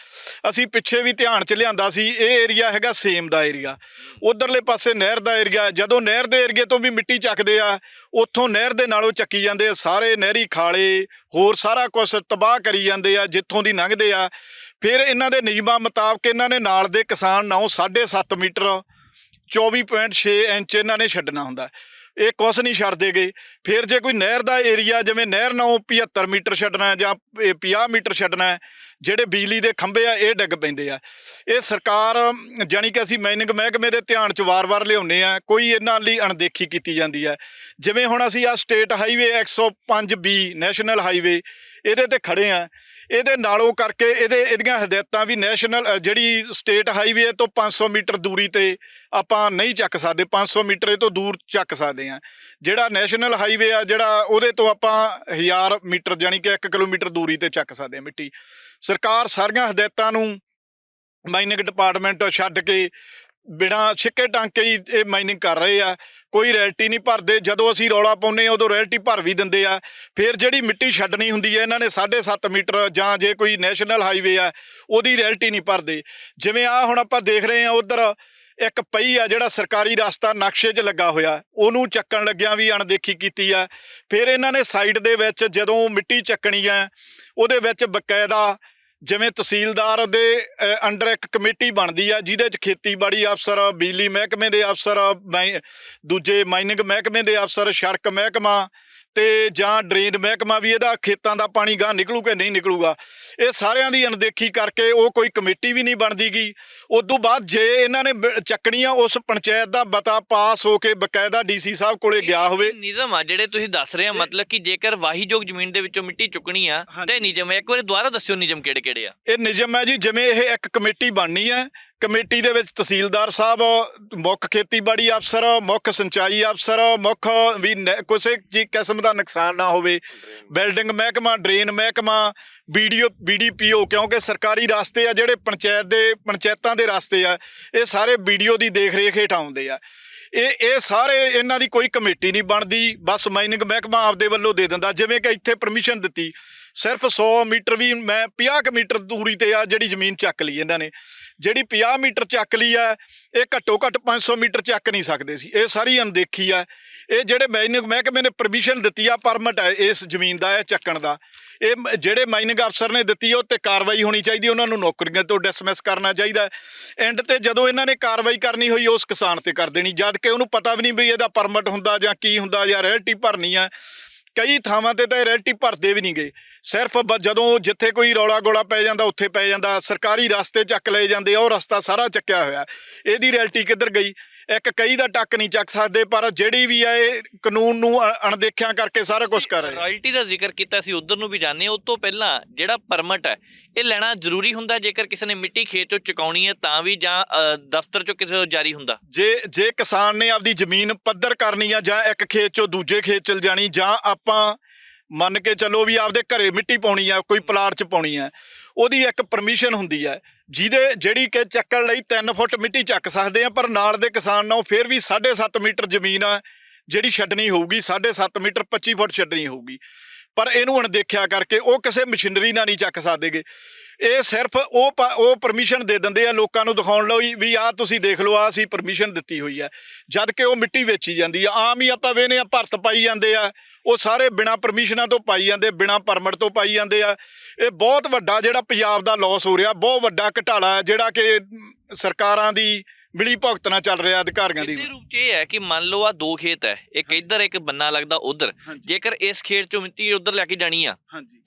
ਅਸੀਂ ਪਿੱਛੇ ਵੀ ਧਿਆਨ ਚ ਲਿਆਂਦਾ ਸੀ, ਇਹ ਏਰੀਆ ਹੈਗਾ ਸੇਮ ਦਾ ਏਰੀਆ ਉਧਰਲੇ ਪਾਸੇ ਨਹਿਰ ਦਾ ਏਰੀਆ ਜਦੋਂ ਨਹਿਰ ਦੇ ਏਰੀਏ ਤੋਂ ਵੀ ਮਿੱਟੀ ਚੱਕਦੇ ਆ, ਉੱਥੋਂ ਨਹਿਰ ਦੇ ਨਾਲੋਂ ਚੱਕੀ ਜਾਂਦੇ ਆ, ਸਾਰੇ ਨਹਿਰੀ ਖਾਲੇ, ਹੋਰ ਸਾਰਾ ਕੁਝ ਤਬਾਹ ਕਰੀ ਜਾਂਦੇ ਆ, ਜਿੱਥੋਂ ਦੀ ਲੰਘਦੇ ਆ। ਫਿਰ ਇਹਨਾਂ ਦੇ ਨਿਯਮਾਂ ਮੁਤਾਬਕ ਇਹਨਾਂ ਨੇ ਨਾਲ ਦੇ ਕਿਸਾਨ ਨਾਲੋਂ 7.5 ਮੀਟਰ 24.6 ਇੰਚ ਇਹਨਾਂ ਨੇ ਛੱਡਣਾ ਹੁੰਦਾ। ਇਹ ਕੁਛ ਨਹੀਂ ਛੱਡਦੇ ਗਏ ਫਿਰ ਜੇ ਕੋਈ ਨਹਿਰ ਦਾ ਏਰੀਆ ਜਿਵੇਂ ਨਹਿਰ ਨੂੰ 75 ਮੀਟਰ ਛੱਡਣਾ ਜਾਂ ਇਹ 50 ਮੀਟਰ ਛੱਡਣਾ ਜਿਹੜੇ ਬਿਜਲੀ ਦੇ ਖੰਭੇ ਆ, ਇਹ ਡਿੱਗ ਪੈਂਦੇ ਆ। ਇਹ ਸਰਕਾਰ, ਜਾਣੀ ਕਿ ਅਸੀਂ ਮਾਈਨਿੰਗ ਮਹਿਕਮੇ ਦੇ ਧਿਆਨ 'ਚ ਵਾਰ-ਵਾਰ ਲਿਆਉਂਦੇ ਆ, ਕੋਈ ਇਹਨਾਂ ਲਈ ਅਣਦੇਖੀ ਕੀਤੀ ਜਾਂਦੀ ਹੈ। ਜਿਵੇਂ ਹੁਣ ਅਸੀਂ ਆ state highway 105 B national highway ਇਹਦੇ ਤੇ ਖੜੇ ਆ। ਇਹਦੇ ਨਾਲੋਂ ਕਰਕੇ ਇਹਦੇ, ਇਹਦੀਆਂ ਹਦਾਇਤਾਂ ਵੀ ਨੈਸ਼ਨਲ ਜਿਹੜੀ ਸਟੇਟ ਹਾਈਵੇ ਤੋਂ 500 ਮੀਟਰ ਦੂਰੀ ਤੇ ਆਪਾਂ ਨਹੀਂ ਚੱਕ ਸਕਦੇ 500 ਮੀਟਰ ਇਹ ਤੋਂ ਦੂਰ ਚੱਕ ਸਕਦੇ ਆ ਜਿਹੜਾ ਨੈਸ਼ਨਲ ਹਾਈਵੇ ਆ, ਜਿਹੜਾ ਉਹਦੇ ਤੋਂ ਆਪਾਂ 1000 ਮੀਟਰ ਜਾਣੀ ਕਿ 1 ਕਿਲੋਮੀਟਰ ਦੂਰੀ ਤੇ ਚੱਕ ਸਕਦੇ ਆ ਮਿੱਟੀ। ਸਰਕਾਰ ਸਾਰੀਆਂ ਹਦਾਇਤਾਂ ਨੂੰ ਮਾਈਨਿੰਗ ਡਿਪਾਰਟਮੈਂਟ ਛੱਡ ਕੇ ਬਿਨਾਂ ਛਿੱਕੇ ਟਾਂਕੇ ਹੀ ਇਹ ਮਾਈਨਿੰਗ ਕਰ ਰਹੇ ਆ। ਕੋਈ ਰੈਲਟੀ ਨਹੀਂ ਭਰਦੇ। ਜਦੋਂ ਅਸੀਂ ਰੌਲਾ ਪਾਉਂਦੇ ਆ ਉਦੋਂ ਰੈਲਟੀ ਭਰ ਵੀ ਦਿੰਦੇ ਆ। ਫਿਰ ਜਿਹੜੀ ਮਿੱਟੀ ਛੱਡਣੀ ਹੁੰਦੀ ਹੈ, ਇਹਨਾਂ ਨੇ 7.5 ਮੀਟਰ ਜਾਂ ਜੇ ਕੋਈ ਨੈਸ਼ਨਲ ਹਾਈਵੇ ਆ, ਉਹਦੀ ਰੈਲਟੀ ਨਹੀਂ ਭਰਦੇ। ਜਿਵੇਂ ਆ ਹੁਣ ਆਪਾਂ ਦੇਖ ਰਹੇ ਆ ਉਧਰ ਇੱਕ ਪਈ ਆ, ਜਿਹੜਾ ਸਰਕਾਰੀ ਰਸਤਾ ਨਕਸ਼ੇ 'ਚ ਲੱਗਾ ਹੋਇਆ। ਉਹਨੂੰ ਚੱਕਣ ਲੱਗਿਆਂ ਵੀ ਅਣਦੇਖੀ ਕੀਤੀ ਆ। ਫਿਰ ਇਹਨਾਂ ਨੇ ਸਾਈਡ ਦੇ ਵਿੱਚ ਜਦੋਂ ਮਿੱਟੀ ਚੱਕਣੀ ਆ, ਉਹਦੇ ਵਿੱਚ ਬਕਾਇਦਾ ਜਿਵੇਂ ਤਹਿਸੀਲਦਾਰ ਦੇ ਅੰਡਰ ਇੱਕ ਕਮੇਟੀ ਬਣਦੀ ਆ, ਜਿਹਦੇ 'ਚ ਖੇਤੀਬਾੜੀ ਅਫਸਰ, ਬਿਜਲੀ ਮਹਿਕਮੇ ਦੇ ਅਫਸਰ, ਮਾਈ- ਦੂਜੇ ਮਾਈਨਿੰਗ ਮਹਿਕਮੇ ਦੇ ਅਫਸਰ, ਸੜਕ ਮਹਿਕਮਾ ਤੇ ਜਾਂ ਡਰੇਨ ਮਹਿਕਮਾ ਵੀ ਇਹਦਾ ਖੇਤਾਂ ਦਾ ਪਾਣੀ ਗਾਂ ਨਿਕਲੂ ਕਿ ਨਹੀਂ ਨਿਕਲੂਗਾ। ਇਹ ਸਾਰਿਆਂ ਦੀ ਅਣਦੇਖੀ ਕਰਕੇ ਉਹ ਕੋਈ ਕਮੇਟੀ ਵੀ ਨਹੀਂ ਬਣਦੀਗੀ। ਉਦੋਂ ਬਾਅਦ ਜੇ ਇਹਨਾਂ ਨੇ ਬ- ਚੱਕਣੀ ਆ ਉਸ ਪੰਚਾਇਤ ਦਾ ਬਤਾ ਪਾਸ ਹੋ ਕੇ ਬਕਾਇਦਾ ਡੀਸੀ ਸਾਹਿਬ ਕੋਲੇ ਗਿਆ ਹੋਵੇ। ਨਿਯਮ ਆ ਜਿਹੜੇ ਤੁਸੀਂ ਦੱਸ ਰਹੇ ਆ ਮਤਲਬ ਕਿ ਜੇਕਰ ਵਾਹੀਯੋਗ ਜ਼ਮੀਨ ਦੇ ਵਿੱਚੋਂ ਮਿੱਟੀ ਚੁੱਕਣੀ ਆ। ਤੇ ਨਿਯਮ ਹੈ। ਇੱਕ ਵਾਰੀ ਦੁਬਾਰਾ ਦੱਸਿਓ ਨਿਯਮ ਕਿਹੜੇ ਕਿਹੜੇ ਆ। ਇਹ ਨਿਯਮ ਹੈ ਜੀ ਜਿਵੇਂ ਇਹ ਇੱਕ ਕਮੇਟੀ ਬਣਨੀ ਹੈ ਕਮੇਟੀ ਦੇ ਵਿੱਚ ਤਹਿਸੀਲਦਾਰ ਸਾਹਿਬ ਮੁੱਖ ਖੇਤੀਬਾੜੀ ਅਫਸਰ ਮੁੱਖ ਸਿੰਚਾਈ ਅਫਸਰ ਮੁੱਖ ਵੀ ਕਿਸੇ ਜੀ ਕਿਸਮ ਦਾ ਨੁਕਸਾਨ ਨਾ ਹੋਵੇ। ਬਿਲਡਿੰਗ ਮਹਿਕਮਾ ਡਰੇਨ ਮਹਿਕਮਾ ਵੀਡੀਓ ਬੀਡੀਪੀਓ ਕਿਉਂਕਿ ਸਰਕਾਰੀ ਰਸਤੇ ਆ ਜਿਹੜੇ ਪੰਚਾਇਤ ਦੇ ਪੰਚਾਇਤਾਂ ਦੇ ਰਸਤੇ ਆ ਇਹ ਸਾਰੇ ਵੀਡੀਓ ਦੀ ਦੇਖ ਰੇਖ ਹੇਠ ਆਉਂਦੇ ਆ। ਇਹ ਇਹ ਸਾਰੇ ਇਹਨਾਂ ਦੀ ਕੋਈ ਕਮੇਟੀ ਨਹੀਂ ਬਣਦੀ ਬਸ ਮਾਈਨਿੰਗ ਮਹਿਕਮਾ ਆਪਦੇ ਵੱਲੋਂ ਦੇ ਦਿੰਦਾ। ਜਿਵੇਂ ਕਿ ਇੱਥੇ ਪਰਮਿਸ਼ਨ ਦਿੱਤੀ ਸਿਰਫ 100 ਮੀਟਰ ਵੀ ਮੈਂ 50 ਕੁ ਮੀਟਰ ਦੂਰੀ ਤੇ ਆ ਜਿਹੜੀ ਜ਼ਮੀਨ ਚੱਕ ਲਈ ਇਹਨਾਂ ਨੇ। ਜਿਹੜੀ 50 ਮੀਟਰ ਚੱਕ ਲਈ ਹੈ, ਇਹ ਘੱਟੋ ਘੱਟ 500 ਮੀਟਰ ਚੱਕ ਨਹੀਂ ਸਕਦੇ ਸੀ। ਇਹ ਸਾਰੀ ਅਣਦੇਖੀ ਆ ਇਹ ਜਿਹੜੇ ਮਾਈਨਿੰਗ ਮਹਿਕਮੇ ਨੇ ਪਰਮਿਸ਼ਨ ਦਿੱਤੀ ਆ ਪਰਮਿਟ ਹੈ ਇਸ ਜ਼ਮੀਨ ਦਾ, ਇਹ ਚੱਕਣ ਦਾ। ਇਹ ਮ- ਜਿਹੜੇ ਮਾਈਨਿੰਗ ਅਫਸਰ ਨੇ ਦਿੱਤੀ, ਉਹ ਤੇ ਕਾਰਵਾਈ ਹੋਣੀ ਚਾਹੀਦੀ, ਉਹਨਾਂ ਨੂੰ ਨੌਕਰੀਆਂ ਤੋਂ ਡਿਸਮਿਸ ਕਰਨਾ ਚਾਹੀਦਾ ਐਂਡ ਤੇ ਜਦੋਂ ਇਹਨਾਂ ਨੇ ਕਾਰਵਾਈ ਕਰਨੀ ਹੋਈ, ਉਸ ਕਿਸਾਨ ਤੇ ਕਰ ਦੇਣੀ। ਜਦ ਕਿ ਉਹਨੂੰ ਪਤਾ ਵੀ ਨਹੀਂ ਵੀ ਇਹਦਾ ਪਰਮਿਟ ਹੁੰਦਾ ਜਾਂ ਕੀ ਹੁੰਦਾ ਜਾਂ ਰੈਲਟੀ ਭਰਨੀ ਆ ਕਈ ਥਾਵਾਂ ਤੇ ਤਾਂ ਇਹ ਰੈਲਟੀ ਭਰਦੇ ਵੀ ਨਹੀਂ ਗਏ। ਸਿਰਫ ਬ- ਜਦੋਂ ਜਿੱਥੇ ਕੋਈ ਰੌਲਾ ਗੋਲਾ ਪੈ ਜਾਂਦਾ, ਉੱਥੇ ਪੈ ਜਾਂਦਾ। ਸਰਕਾਰੀ ਰਸਤੇ ਚੱਕ ਲਏ ਜਾਂਦੇ ਉਹ ਰਸਤਾ ਸਾਰਾ ਚੱਕਿਆ ਹੋਇਆ। ਇਹਦੀ ਰੈਲਟੀ ਕਿੱਧਰ ਗਈ? ਇੱਕ ਕਈ ਦਾ ਟੱਕ ਨਹੀਂ ਚੱਕ ਸਕਦੇ ਪਰ ਜਿਹੜੀ ਵੀ ਆ ਇਹ ਕਾਨੂੰਨ ਨੂੰ ਅਣਦੇਖਿਆ ਕਰਕੇ ਸਾਰਾ ਕੁਝ ਕਰ ਰਹੇ। ਰਾਇਲਟੀ ਦਾ ਜ਼ਿਕਰ ਕੀਤਾ ਸੀ ਉਧਰ ਨੂੰ ਵੀ ਜਾਣੇ ਉਸ ਤੋਂ ਪਹਿਲਾਂ ਜਿਹੜਾ ਪਰਮਿਟ ਹੈ ਇਹ ਲੈਣਾ ਜ਼ਰੂਰੀ ਹੁੰਦਾ ਜੇਕਰ ਕਿਸੇ ਨੇ ਮਿੱਟੀ ਖੇਤ ਚੋਂ ਚੁਕਾਉਣੀ ਹੈ ਤਾਂ ਵੀ ਜਾਂ ਦਫ਼ਤਰ ਚੋਂ ਕਿਸੇ ਤੋਂ ਜਾਰੀ ਹੁੰਦਾ। ਜੇ ਜੇ ਕਿਸਾਨ ਨੇ ਆਪਦੀ ਜ਼ਮੀਨ ਪੱਧਰ ਕਰਨੀ ਆ ਜਾਂ ਇੱਕ ਖੇਤ ਚੋਂ ਦੂਜੇ ਖੇਤ ਚਲ ਜਾਣੀ ਜਾਂ ਆਪਾਂ ਮੰਨ ਕੇ ਚੱਲੋ ਵੀ ਆਪਦੇ ਘਰੇ ਮਿੱਟੀ ਪਾਉਣੀ ਆ ਕੋਈ ਪਲਾਟ 'ਚ ਪਾਉਣੀ ਆ ਉਹਦੀ ਇੱਕ ਪਰਮਿਸ਼ਨ ਹੁੰਦੀ ਆ। ਜਿਹਦੇ ਜਿਹੜੀ ਕਿ ਚੱਕਣ ਲਈ 3 ਫੁੱਟ ਮਿੱਟੀ ਚੱਕ ਸਕਦੇ ਆ, ਪਰ ਨਾਲ ਦੇ ਕਿਸਾਨ ਨਾਲ ਫਿਰ ਵੀ 7.5 ਮੀਟਰ ਜ਼ਮੀਨ ਆ, ਜਿਹੜੀ ਛੱਡਣੀ ਹੋਊਗੀ 7.5 ਮੀਟਰ 25 ਫੁੱਟ ਛੱਡਣੀ ਹੋਊਗੀ। ਪਰ ਇਹਨੂੰ ਅਣਦੇਖਿਆ ਕਰਕੇ ਉਹ ਕਿਸੇ ਮਸ਼ੀਨਰੀ ਨਾਲ ਨਹੀਂ ਚੱਕ ਸਕਦੇਗੇ ਇਹ ਸਿਰਫ ਉਹ ਪ- ਉਹ ਪਰਮਿਸ਼ਨ ਦੇ ਦਿੰਦੇ ਆ ਲੋਕਾਂ ਨੂੰ ਦਿਖਾਉਣ ਲਈ ਵੀ ਆਹ ਤੁਸੀਂ ਦੇਖ ਲਓ ਆ ਅਸੀਂ ਪਰਮਿਸ਼ਨ ਦਿੱਤੀ ਹੋਈ ਹੈ ਜਦ ਕਿ ਉਹ ਮਿੱਟੀ ਵੇਚੀ ਜਾਂਦੀ ਆ। ਆਮ ਹੀ ਆਪਾਂ ਵੇਨੇ ਆ, ਭਰਤ ਪਾਈ ਜਾਂਦੇ ਆ। ਉਹ ਸਾਰੇ ਬਿਨਾ ਪਰਮਿਸ਼ਨਾਂ ਤੋਂ ਪਾਈ ਜਾਂਦੇ ਬਿਨਾ ਪਰਮਿਟ ਤੋਂ ਪਾਈ ਜਾਂਦੇ ਆ। ਇਹ ਬਹੁਤ ਵੱਡਾ ਜਿਹੜਾ ਪੰਜਾਬ ਦਾ ਲਾਸ ਹੋ ਰਿਹਾ ਬਹੁਤ ਵੱਡਾ ਘਟਾਲਾ ਹੈ ਜਿਹੜਾ ਕਿ ਸਰਕਾਰਾਂ ਦੀ ਬਿਲੀ ਭੁਗਤ ਨਾਲ ਚੱਲ ਰਿਹਾ ਅਧਿਕਾਰੀਆਂ ਦੀ। ਸਿੱਧੇ ਰੂਪ 'ਚ ਇਹ ਹੈ ਕਿ ਮੰਨ ਲਓ ਆ ਦੋ ਖੇਤ ਹੈ ਇੱਕ ਇੱਧਰ ਇੱਕ ਬੰਨਾ ਲੱਗਦਾ ਉਧਰ। ਜੇਕਰ ਇਸ ਖੇਤ ਚੋਂ ਮਿੱਟੀ ਉਧਰ ਲੈ ਕੇ ਜਾਣੀ ਆ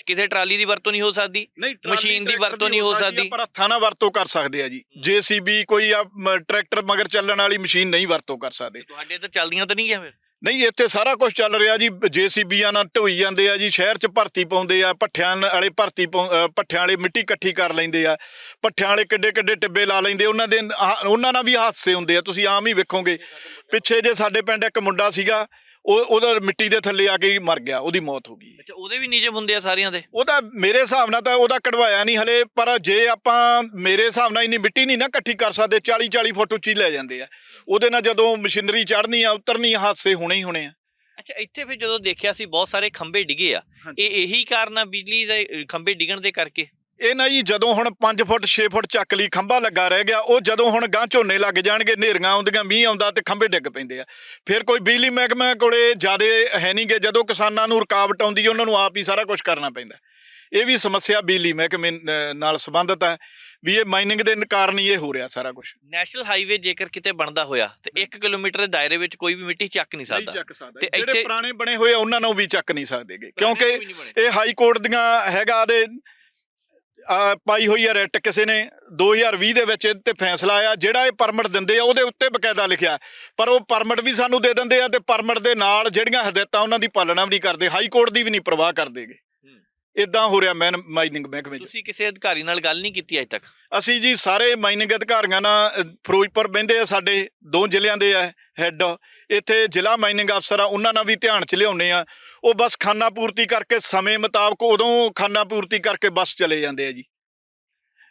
ਕਿਸੇ ਟਰਾਲੀ ਦੀ ਵਰਤੋਂ ਨਹੀਂ ਹੋ ਸਕਦੀ ਮਸ਼ੀਨ ਦੀ ਵਰਤੋਂ ਨਹੀਂ ਹੋ ਸਕਦੀ। ਪਰ ਹੱਥਾਂ ਨਾਲ ਵਰਤੋਂ ਕਰ ਸਕਦੇ ਆ ਜੀ। ਜੀਸੀਬੀ ਕੋਈ ਆ ਟਰੈਕਟਰ ਮਗਰ ਚੱਲਣ ਵਾਲੀ ਮਸ਼ੀਨ ਨਹੀਂ ਵਰਤੋਂ ਕਰ ਸਕਦੇ। ਤੁਹਾਡੇ ਇੱਧਰ ਚੱਲਦੀਆਂ ਤਾਂ ਨਹੀਂ ਗਿਆ ਫਿਰ। ਨਹੀਂ, ਇੱਥੇ ਸਾਰਾ ਕੁਝ ਚੱਲ ਰਿਹਾ ਜੀ। ਜੀਸੀਬੀਆਂ ਨਾਲ ਢੋਈ ਜਾਂਦੇ ਆ ਜੀ, ਸ਼ਹਿਰ 'ਚ ਭਰਤੀ ਪਾਉਂਦੇ ਆ ਪੱਠਿਆਂ ਵਾਲੇ ਭਰਤੀ ਪਾਉ- ਭੱਠਿਆਂ ਵਾਲੇ ਮਿੱਟੀ ਇਕੱਠੀ ਕਰ ਲੈਂਦੇ ਆ। ਪੱਠਿਆਂ ਵਾਲੇ ਕਿੱਡੇ ਕਿੱਡੇ ਟਿੱਬੇ ਲਾ ਲੈਂਦੇ ਉਹਨਾਂ ਦੇ ਆਹ- ਉਹਨਾਂ ਨਾਲ ਵੀ ਹਾਦਸੇ ਹੁੰਦੇ ਆ। ਤੁਸੀਂ ਆਮ ਹੀ ਵੇਖੋਗੇ। ਪਿੱਛੇ ਜੇ ਸਾਡੇ ਪਿੰਡ ਇੱਕ ਮੁੰਡਾ ਸੀਗਾ ਉਹ ਉਹਦਾ ਮਿੱਟੀ ਦੇ ਥੱਲੇ ਆ ਕੇ ਹੀ ਮਰ ਗਿਆ ਉਹਦੀ ਮੌਤ ਹੋ ਗਈ। ਅੱਛਾ ਉਹਦੇ ਵੀ ਨਿਯਮ ਹੁੰਦੇ ਆ ਸਾਰਿਆਂ ਦੇ? ਉਹਦਾ ਮੇਰੇ ਹਿਸਾਬ ਨਾਲ ਤਾਂ ਉਹਦਾ ਕਢਵਾਇਆ ਨਹੀਂ ਹਲੇ ਪਰ ਜੇ ਆਪਾਂ ਮੇਰੇ ਹਿਸਾਬ ਨਾਲ ਇੰਨੀ ਮਿੱਟੀ ਨਹੀਂ ਨਾ ਇਕੱਠੀ ਕਰ ਸਕਦੇ 40 40 ਫੁੱਟ ਉੱਚੀ ਲੈ ਜਾਂਦੇ ਆ। ਉਹਦੇ ਨਾਲ ਜਦੋਂ ਮਸ਼ੀਨਰੀ ਚੜ੍ਹਨੀ ਆ ਉਤਰਨੀ ਆ, ਹਾਦਸੇ ਹੋਣੇ ਹੀ ਹੋਣੇ ਆ। ਅੱਛਾ ਇੱਥੇ ਫਿਰ ਜਦੋਂ ਦੇਖਿਆ ਸੀ ਬਹੁਤ ਸਾਰੇ ਖੰਭੇ ਡਿੱਗੇ ਆ। ਇਹ ਇਹੀ ਕਾਰਨ ਆ ਬਿਜਲੀ ਦੇ ਅ, ਖੰਭੇ ਡਿੱਗਣ ਦੇ ਕਰਕੇ? ਇਹ ਨਾ ਜੀ ਜਦੋਂ ਹੁਣ 5 ਫੁੱਟ 6 ਫੁੱਟ ਚੱਕ ਲਈ ਖੰਭਾ ਲੱਗਾ ਰਹਿ ਗਿਆ ਉਹ ਜਦੋਂ ਹੁਣ ਗਾਂ ਝੋਨੇ ਲੱਗ ਜਾਣਗੇ ਨੇਰੀਆਂ ਆਉਂਦੀਆਂ ਮੀਂਹ ਆਉਂਦਾ ਤੇ ਖੰਭੇ ਡਿੱਗ ਪੈਂਦੇ ਆ। ਫਿਰ ਕੋਈ ਬਿਜਲੀ ਮਹਿਕਮੇ ਕੋਲੇ ਜਿਆਦੇ ਹੈ ਨਹੀਂਗੇ ਜਦੋਂ ਕਿਸਾਨਾਂ ਨੂੰ ਰੁਕਾਵਟ ਆਉਂਦੀ ਉਹਨਾਂ ਨੂੰ ਆਪ ਹੀ ਸਾਰਾ ਕੁਝ ਕਰਨਾ ਪੈਂਦਾ। ਇਹ ਵੀ ਸਮੱਸਿਆ ਬਿਜਲੀ ਮਹਿਕਮੇ ਨਾਲ ਸੰਬੰਧਿਤ ਹੈ ਵੀ ਇਹ ਮਾਈਨਿੰਗ ਦੇ ਕਾਰਨ ਹੀ ਇਹ ਹੋ ਰਿਹਾ ਸਾਰਾ ਕੁਝ ਨੈਸ਼ਨਲ ਹਾਈਵੇ ਜੇਕਰ ਕਿਤੇ ਬਣਦਾ ਹੋਇਆ ਤੇ 1 ਕਿਲੋਮੀਟਰ ਦੇ ਦਾਇਰੇ ਵਿੱਚ ਕੋਈ ਵੀ ਮਿੱਟੀ ਚੱਕ ਨਹੀਂ ਸਕਦਾ। ਤੇ ਜਿਹੜੇ ਇੱਥੇ- ਪੁਰਾਣੇ ਬਣੇ ਹੋਏ ਉਹਨਾਂ ਨੂੰ ਵੀ ਚੱਕ ਨਹੀਂ ਸਕਦੇਗੇ ਕਿਉਂਕਿ। ਇਹ ਹਾਈ ਕੋਰਟ ਦੀਆਂ ਹੈਗਾ ਦੇ ਪਾਈ ਹੋਈ ਹੈ ਰੈਟ ਕਿਸੇ ਨੇ 2020 ਦੇ ਵਿੱਚ ਤੇ ਫੈਸਲਾ ਆਇਆ ਜਿਹੜਾ ਇਹ ਪਰਮਿਟ ਦਿੰਦੇ ਆ ਉਹਦੇ ਉੱਤੇ ਬਕਾਇਦਾ ਲਿਖਿਆ ਪਰ ਉਹ ਪਰਮਿਟ ਵੀ ਸਾਨੂੰ ਦੇ ਦਿੰਦੇ ਆ ਤੇ ਪਰਮਿਟ ਦੇ ਨਾਲ ਜਿਹੜੀਆਂ ਹਦਾਇਤਾਂ ਉਹਨਾਂ ਦੀ ਪਾਲਣਾ ਵੀ ਨਹੀਂ ਕਰਦੇ ਹਾਈ ਕੋਰਟ ਦੀ ਵੀ ਨਹੀਂ ਪ੍ਰਵਾਹ ਕਰਦੇਗੇ ਇਦਾਂ ਹੋ। ਰਿਹਾ ਮੈਨ ਮਾਈਨਿੰਗ ਮਹਿਕਮੇ 'ਚ। ਤੁਸੀਂ ਕਿਸੇ ਅਧਿਕਾਰੀ ਨਾਲ ਗੱਲ ਨਹੀਂ ਕੀਤੀ ਅਜੇ ਤੱਕ? ਅਸੀਂ ਜੀ ਸਾਰੇ ਮਾਈਨਿੰਗ ਅਧਿਕਾਰੀਆਂ ਨਾਲ ਫਿਰੋਜ਼ਪੁਰ ਬਹਿੰਦੇ ਆ ਸਾਡੇ ਦੋ ਜ਼ਿਲ੍ਹਿਆਂ ਦੇ ਆ ਹੈੱਡ। ਇੱਥੇ ਜ਼ਿਲ੍ਹਾ ਮਾਈਨਿੰਗ ਅਫਸਰ ਆ, ਉਹਨਾਂ ਨਾਲ ਵੀ ਧਿਆਨ ਚ ਲਿਆਉਨੇ ਆ। ਉਹ ਬਸ ਖਾਨਾ ਪੂਰਤੀ ਕਰਕੇ ਸਮੇਂ ਮੁਤਾਬਕ ਉਦੋਂ ਖਾਨਾ ਪੂਰਤੀ ਕਰਕੇ ਬਸ ਚਲੇ ਜਾਂਦੇ ਆ ਜੀ।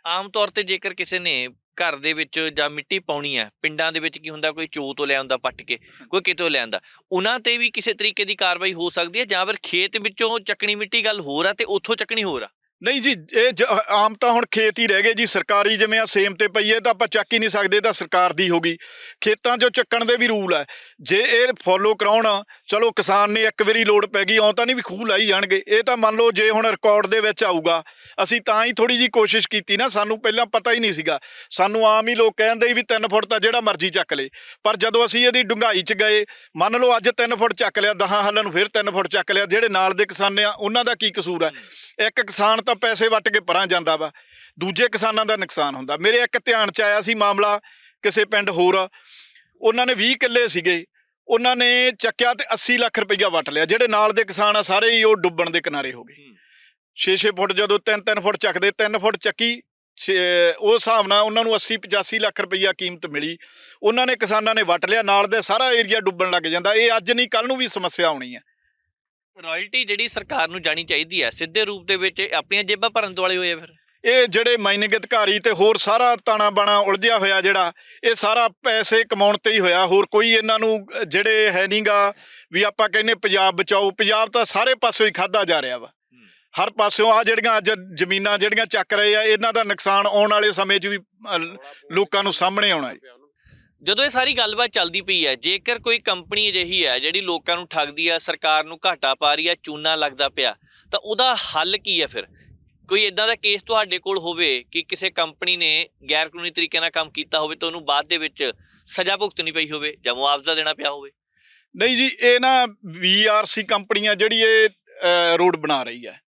ਆਮ ਤੌਰ ਤੇ ਜੇਕਰ ਕਿਸੇ ਨੇ ਘਰ ਦੇ ਵਿੱਚ ਜਾਂ ਮਿੱਟੀ ਪਾਉਣੀ ਹੈ ਪਿੰਡਾਂ ਦੇ ਵਿੱਚ ਕੀ ਹੁੰਦਾ, ਕੋਈ ਚੋ ਤੋਂ ਲੈ ਆਉਂਦਾ ਪੱਟ ਕੇ, ਕੋਈ ਕਿਤੋਂ ਲੈ ਆਉਂਦਾ ਉਹਨਾਂ ਤੇ ਵੀ ਕਿਸੇ ਤਰੀਕੇ ਦੀ ਕਾਰਵਾਈ ਹੋ ਸਕਦੀ ਹੈ ਜਾਂ ਫਿਰ ਖੇਤ ਵਿੱਚੋਂ ਚੱਕਣੀ ਮਿੱਟੀ ਗੱਲ ਹੋਰ ਆ ਤੇ ਉੱਥੋਂ ਚੱਕਣੀ ਹੋਰ ਆ? ਨਹੀਂ ਜੀ ਇਹ ਆਮ ਤਾਂ ਹੁਣ ਖੇਤ ਹੀ ਰਹਿ ਗਏ ਜੀ ਸਰਕਾਰੀ ਜਿਵੇਂ ਆ ਸੇਮ ਤੇ ਪਈ ਹੈ ਤਾਂ ਆਪਾਂ ਚੱਕ ਹੀ ਨਹੀਂ ਸਕਦੇ ਤਾਂ ਸਰਕਾਰ ਦੀ ਹੋ ਗਈ। ਖੇਤਾਂ 'ਚੋਂ ਚੱਕਣ ਦੇ ਵੀ ਰੂਲ ਹੈ। ਜੇ ਇਹ ਫੋਲੋ ਕਰਾਉਣ ਚਲੋ ਕਿਸਾਨ ਨੇ ਇੱਕ ਵਾਰੀ ਲੋਡ ਪੈ ਗਈ ਆਉਂ ਤਾਂ ਨਹੀਂ ਵੀ ਖੂਹ ਲਾਈ ਜਾਣਗੇ। ਇਹ ਤਾਂ ਮੰਨ ਲਓ ਜੇ ਹੁਣ ਰਿਕਾਰਡ ਦੇ ਵਿੱਚ ਆਊਗਾ ਅਸੀਂ ਤਾਂ ਹੀ ਥੋੜੀ ਜੀ ਕੋਸ਼ਿਸ਼ ਕੀਤੀ ਨਾ ਸਾਨੂੰ ਪਹਿਲਾਂ ਪਤਾ ਹੀ ਨਹੀਂ ਸੀਗਾ। ਸਾਨੂੰ ਆਮ ਹੀ ਲੋਕ ਕਹਿੰਦੇ ਵੀ 3 ਫੁੱਟ ਤਾਂ ਜਿਹੜਾ ਮਰਜ਼ੀ ਚੱਕ ਲੇ। ਪਰ ਜਦੋਂ ਅਸੀਂ ਇਹਦੀ ਡੂੰਘਾਈ 'ਚ ਗਏ ਮੰਨ ਲਓ ਅੱਜ 3 ਫੁੱਟ ਚੱਕ ਲਿਆ ਦਹਾਂ ਹੱਲਾਂ ਨੂੰ ਫਿਰ 3 ਫੁੱਟ ਚੱਕ ਲਿਆ ਜਿਹੜੇ ਨਾਲ ਦੇ ਕਿਸਾਨ ਆ ਉਹਨਾਂ ਦਾ ਕੀ ਕਸੂਰ ਹੈ। ਇੱਕ ਕਿਸਾਨ ਤਾਂ ਪੈਸੇ ਵੱਟ ਕੇ ਪਰਾਂ ਜਾਂਦਾ ਵਾ। ਦੂਜੇ ਕਿਸਾਨਾਂ ਦਾ ਨੁਕਸਾਨ ਹੁੰਦਾ। ਮੇਰੇ ਇੱਕ ਧਿਆਨ ਚ ਆਇਆ ਸੀ ਮਾਮਲਾ ਕਿਸੇ ਪਿੰਡ ਹੋਰ। ਉਹਨਾਂ ਨੇ 20 ਕਿੱਲੇ ਸੀਗੇ। ਉਹਨਾਂ ਨੇ ਚੱਕਿਆ ਤੇ 80 ਲੱਖ ਰੁਪਈਆ ਵੱਟ ਲਿਆ। ਜਿਹੜੇ ਨਾਲ ਦੇ ਕਿਸਾਨ ਆ ਸਾਰੇ ਹੀ ਉਹ ਡੁੱਬਣ ਦੇ ਕਿਨਾਰੇ ਹੋ ਗਏ। 6-6 ਫੁੱਟ ਜਦੋਂ 3-3 ਫੁੱਟ ਚੱਕਦੇ 3 ਫੁੱਟ ਚੱਕੀ ਉਹ ਹਿਸਾਬ ਨਾਲ ਉਹਨਾਂ ਨੂੰ 80-85 ਲੱਖ ਰੁਪਈਆ ਕੀਮਤ ਮਿਲੀ। ਉਹਨਾਂ ਨੇ ਕਿਸਾਨਾਂ ਨੇ ਵੱਟ ਲਿਆ। ਨਾਲ ਦੇ ਸਾਰਾ ਏਰੀਆ ਡੁੱਬਣ ਲੱਗ ਜਾਂਦਾ। ਇਹ ਅੱਜ ਨਹੀਂ ਕੱਲ ਨੂੰ ਵੀ ਸਮੱਸਿਆ ਆਉਣੀ ਹੈ ਰਾਇਲਟੀ ਜਿਹੜੀ ਸਰਕਾਰ ਨੂੰ ਜਾਣੀ ਚਾਹੀਦੀ ਹੈ ਸਿੱਧੇ ਰੂਪ ਦੇ ਵਿੱਚ ਆਪਣੀਆਂ ਜੇਬਾਂ ਭਰਨ ਵਾਲੇ ਹੋਏ ਆ ਫਿਰ? ਇਹ ਜਿਹੜੇ ਮਾਈਨਿੰਗ ਅਧਿਕਾਰੀ ਤੇ ਹੋਰ ਸਾਰਾ ਤਾਣਾ ਬਾਣਾ ਉਲਝਿਆ ਹੋਇਆ ਜਿਹੜਾ ਇਹ ਸਾਰਾ ਪੈਸੇ ਕਮਾਉਣ ਤੇ ਹੀ ਹੋਇਆ। ਹੋਰ ਕੋਈ ਇਹਨਾਂ ਨੂੰ ਜਿਹੜੇ ਹੈ ਨਹੀਂਗਾ ਵੀ ਆਪਾਂ ਕਹਿੰਨੇ ਪੰਜਾਬ ਬਚਾਓ ਪੰਜਾਬ ਤਾਂ ਸਾਰੇ ਪਾਸਿਓਂ ਹੀ ਖਾਦਾ ਜਾ ਰਿਹਾ ਵਾ। ਹਰ ਪਾਸਿਓਂ ਆ ਜਿਹੜੀਆਂ ਅੱਜ ਜ਼ਮੀਨਾਂ ਜਿਹੜੀਆਂ ਚੱਕ ਰਹੇ ਆ ਇਹਨਾਂ ਦਾ ਨੁਕਸਾਨ ਆਉਣ ਵਾਲੇ ਸਮੇਂ 'ਚ ਵੀ ਲੋਕਾਂ ਨੂੰ ਸਾਹਮਣੇ ਆਉਣਾ ਹੈ। ਜਦੋਂ ਇਹ ਸਾਰੀ ਗੱਲਬਾਤ ਚੱਲਦੀ ਪਈ ਹੈ ਜੇਕਰ ਕੋਈ ਕੰਪਨੀ ਅਜਿਹੀ ਹੈ ਜਿਹੜੀ ਲੋਕਾਂ ਨੂੰ ਠੱਗਦੀ ਹੈ ਸਰਕਾਰ ਨੂੰ ਘਾਟਾ ਪਾ ਰਹੀ ਹੈ ਚੂਨਾ ਲੱਗਦਾ ਪਿਆ ਤਾਂ ਉਹਦਾ ਹੱਲ ਕੀ ਹੈ ਫਿਰ? ਕੋਈ ਇਦਾਂ ਦਾ ਕੇਸ ਤੁਹਾਡੇ ਕੋਲ ਹੋਵੇ ਕਿ ਕਿਸੇ ਕੰਪਨੀ ਨੇ ਗੈਰ ਕਾਨੂੰਨੀ ਤਰੀਕੇ ਨਾਲ ਕੰਮ ਕੀਤਾ ਹੋਵੇ ਤਾਂ ਉਹਨੂੰ ਬਾਅਦ ਦੇ ਵਿੱਚ ਸਜ਼ਾ ਭੁਗਤਣੀ ਪਈ ਹੋਵੇ ਜਾਂ ਮੁਆਵਜ਼ਾ ਦੇਣਾ ਪਿਆ ਹੋਵੇ? ਨਹੀਂ ਜੀ ਇਹ ਨਾ ਵੀਆਰਸੀ ਕੰਪਨੀਆਂ ਜਿਹੜੀ ਇਹ ਰੋਡ ਬਣਾ ਰਹੀ ਹੈ।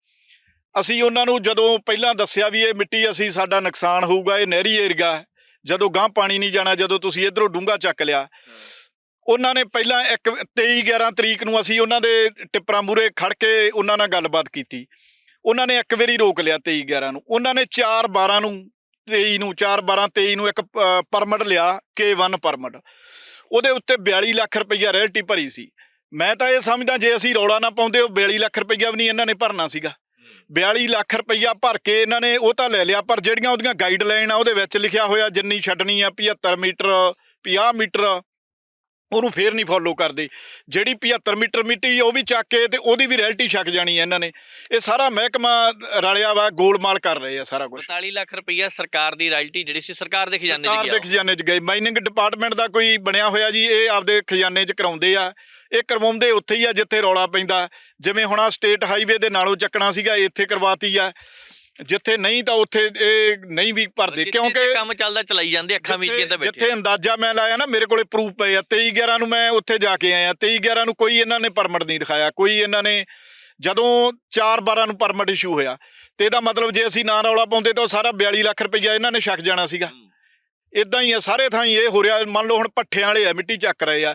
ਅਸੀਂ ਉਹਨਾਂ ਨੂੰ ਜਦੋਂ ਪਹਿਲਾਂ ਦੱਸਿਆ ਵੀ ਇਹ ਮਿੱਟੀ ਅਸੀਂ ਸਾਡਾ ਨੁਕਸਾਨ ਹੋਊਗਾ ਇਹ ਨਹਿਰੀ ਏਰੀਆ ਹੈ, ਜਦੋਂ ਗਾਂ ਪਾਣੀ ਨਹੀਂ ਜਾਣਾ, ਜਦੋਂ ਤੁਸੀਂ ਇਧਰੋਂ ਡੂੰਗਾ ਚੱਕ ਲਿਆ। ਉਹਨਾਂ ਨੇ ਪਹਿਲਾਂ ਇੱਕ 23 11 ਤਰੀਕ ਨੂੰ ਅਸੀਂ ਉਹਨਾਂ ਦੇ ਟਿੱਪਰਾਂ ਮੂਰੇ ਖੜ ਕੇ ਉਹਨਾਂ ਨਾਲ ਗੱਲਬਾਤ ਕੀਤੀ। ਉਹਨਾਂ ਨੇ ਇੱਕ ਵਾਰੀ ਰੋਕ ਲਿਆ 23 11 ਨੂੰ। ਉਹਨਾਂ ਨੇ 4 12 ਨੂੰ 23 ਨੂੰ 4 12 23 ਨੂੰ ਇੱਕ ਪਰਮਿਟ ਲਿਆ K1 ਪਰਮਿਟ। ਉਹਦੇ ਉੱਤੇ 42 ਲੱਖ ਰੁਪਈਆ ਰੈਲਟੀ ਭਰੀ ਸੀ। ਮੈਂ ਤਾਂ ਇਹ ਸਮਝਦਾ ਜੇ ਅਸੀਂ ਰੌਲਾ ਨਾ ਪਾਉਂਦੇ, ਉਹ 42 ਲੱਖ ਰੁਪਈਆ ਵੀ ਨਹੀਂ ਇਹਨਾਂ ਨੇ ਭਰਨਾ ਸੀਗਾ। 42 ਲੱਖ ਰੁਪਈਆ ਭਰ ਕੇ ਇਹਨਾਂ ਨੇ ਉਹ ਤਾਂ ਲੈ ਲਿਆ ਪਰ ਜਿਹੜੀਆਂ ਉਹਦੀਆਂ ਗਾਈਡਲਾਈਨ ਆ ਉਹਦੇ ਵਿੱਚ ਲਿਖਿਆ ਹੋਇਆ ਜਿੰਨੀ ਛੱਡਣੀ ਆ 75 ਮੀਟਰ 50 ਮੀਟਰ ਉਹਨੂੰ ਫੇਰ ਨਹੀਂ ਫੋਲੋ ਕਰਦੇ। ਜਿਹੜੀ 75 ਮੀਟਰ ਮਿੱਟੀ ਉਹ ਵੀ ਚੱਕ ਕੇ ਤੇ ਉਹਦੀ ਵੀ ਰੈਲਟੀ ਛਕ ਜਾਣੀ ਹੈ ਇਹਨਾਂ ਨੇ। ਇਹ ਸਾਰਾ ਮਹਿਕਮਾ ਰਲਿਆ ਵਾ ਗੋਲਮਾਲ ਕਰ ਰਹੇ ਆ ਸਾਰਾ ਕੁਝ 42 ਲੱਖ ਰੁਪਈਆ ਸਰਕਾਰ ਦੀ ਰਾਇਲਟੀ ਜਿਹੜੀ ਸੀ ਸਰਕਾਰ ਦੇ ਖਜ਼ਾਨੇ 'ਚ ਸਰਕਾਰ ਗਿਆ ਦੇ ਖਜ਼ਾਨੇ 'ਚ ਗਏ। ਮਾਈਨਿੰਗ ਡਿਪਾਰਟਮੈਂਟ ਦਾ ਕੋਈ ਬਣਿਆ ਹੋਇਆ ਜੀ ਇਹ ਆਪਦੇ ਖਜ਼ਾਨੇ 'ਚ ਕਰਾਉਂਦੇ ਆ। ਇਹ ਕਰਵਾਉਂਦੇ ਉੱਥੇ ਹੀ ਆ ਜਿੱਥੇ ਰੌਲਾ ਪੈਂਦਾ। ਜਿਵੇਂ ਹੁਣ ਆ ਸਟੇਟ ਹਾਈਵੇ ਦੇ ਨਾਲੋਂ ਚੱਕਣਾ ਸੀਗਾ ਇੱਥੇ ਕਰਵਾਤੀ ਆ। ਜਿੱਥੇ ਨਹੀਂ ਤਾਂ ਉੱਥੇ ਇਹ ਨਹੀਂ ਵੀ ਭਰਦੇ ਕਿਉਂਕਿ ਕੰਮ ਚੱਲਦਾ ਚਲਾਈ ਜਾਂਦੇ ਅੱਖਾਂ ਮੀਚ ਕੇ ਤਾਂ ਬੈਠੇ ਜਿੱਥੇ ਅੰਦਾਜ਼ਾ ਮੈਂ ਲਾਇਆ ਨਾ ਮੇਰੇ ਕੋਲੇ ਪ੍ਰੂਫ ਪਏ ਆ। 23 11 ਨੂੰ ਮੈਂ ਉੱਥੇ ਜਾ ਕੇ ਆਇਆ। 23 11 ਨੂੰ ਕੋਈ ਇਹਨਾਂ ਨੇ ਪਰਮਿਟ ਨਹੀਂ ਦਿਖਾਇਆ। ਕੋਈ ਇਹਨਾਂ ਨੇ ਜਦੋਂ 4 12 ਨੂੰ ਪਰਮਿਟ ਇਸ਼ੂ ਹੋਇਆ। ਤੇ ਇਹਦਾ ਮਤਲਬ ਜੇ ਅਸੀਂ ਨਾ ਰੌਲਾ ਪਾਉਂਦੇ ਤਾਂ ਉਹ ਸਾਰਾ 42 ਲੱਖ ਰੁਪਈਆ ਇਹਨਾਂ ਨੇ ਛਕ ਜਾਣਾ ਸੀਗਾ। ਇਦਾਂ ਹੀ ਆ ਸਾਰੇ ਥਾਂ ਇਹ ਹੋ ਰਿਹਾ। ਮੰਨ ਲਓ ਹੁਣ ਪੱਠਿਆਂ ਵਾਲੇ ਆ ਮਿੱਟੀ ਚੱਕ ਰਹੇ ਆ।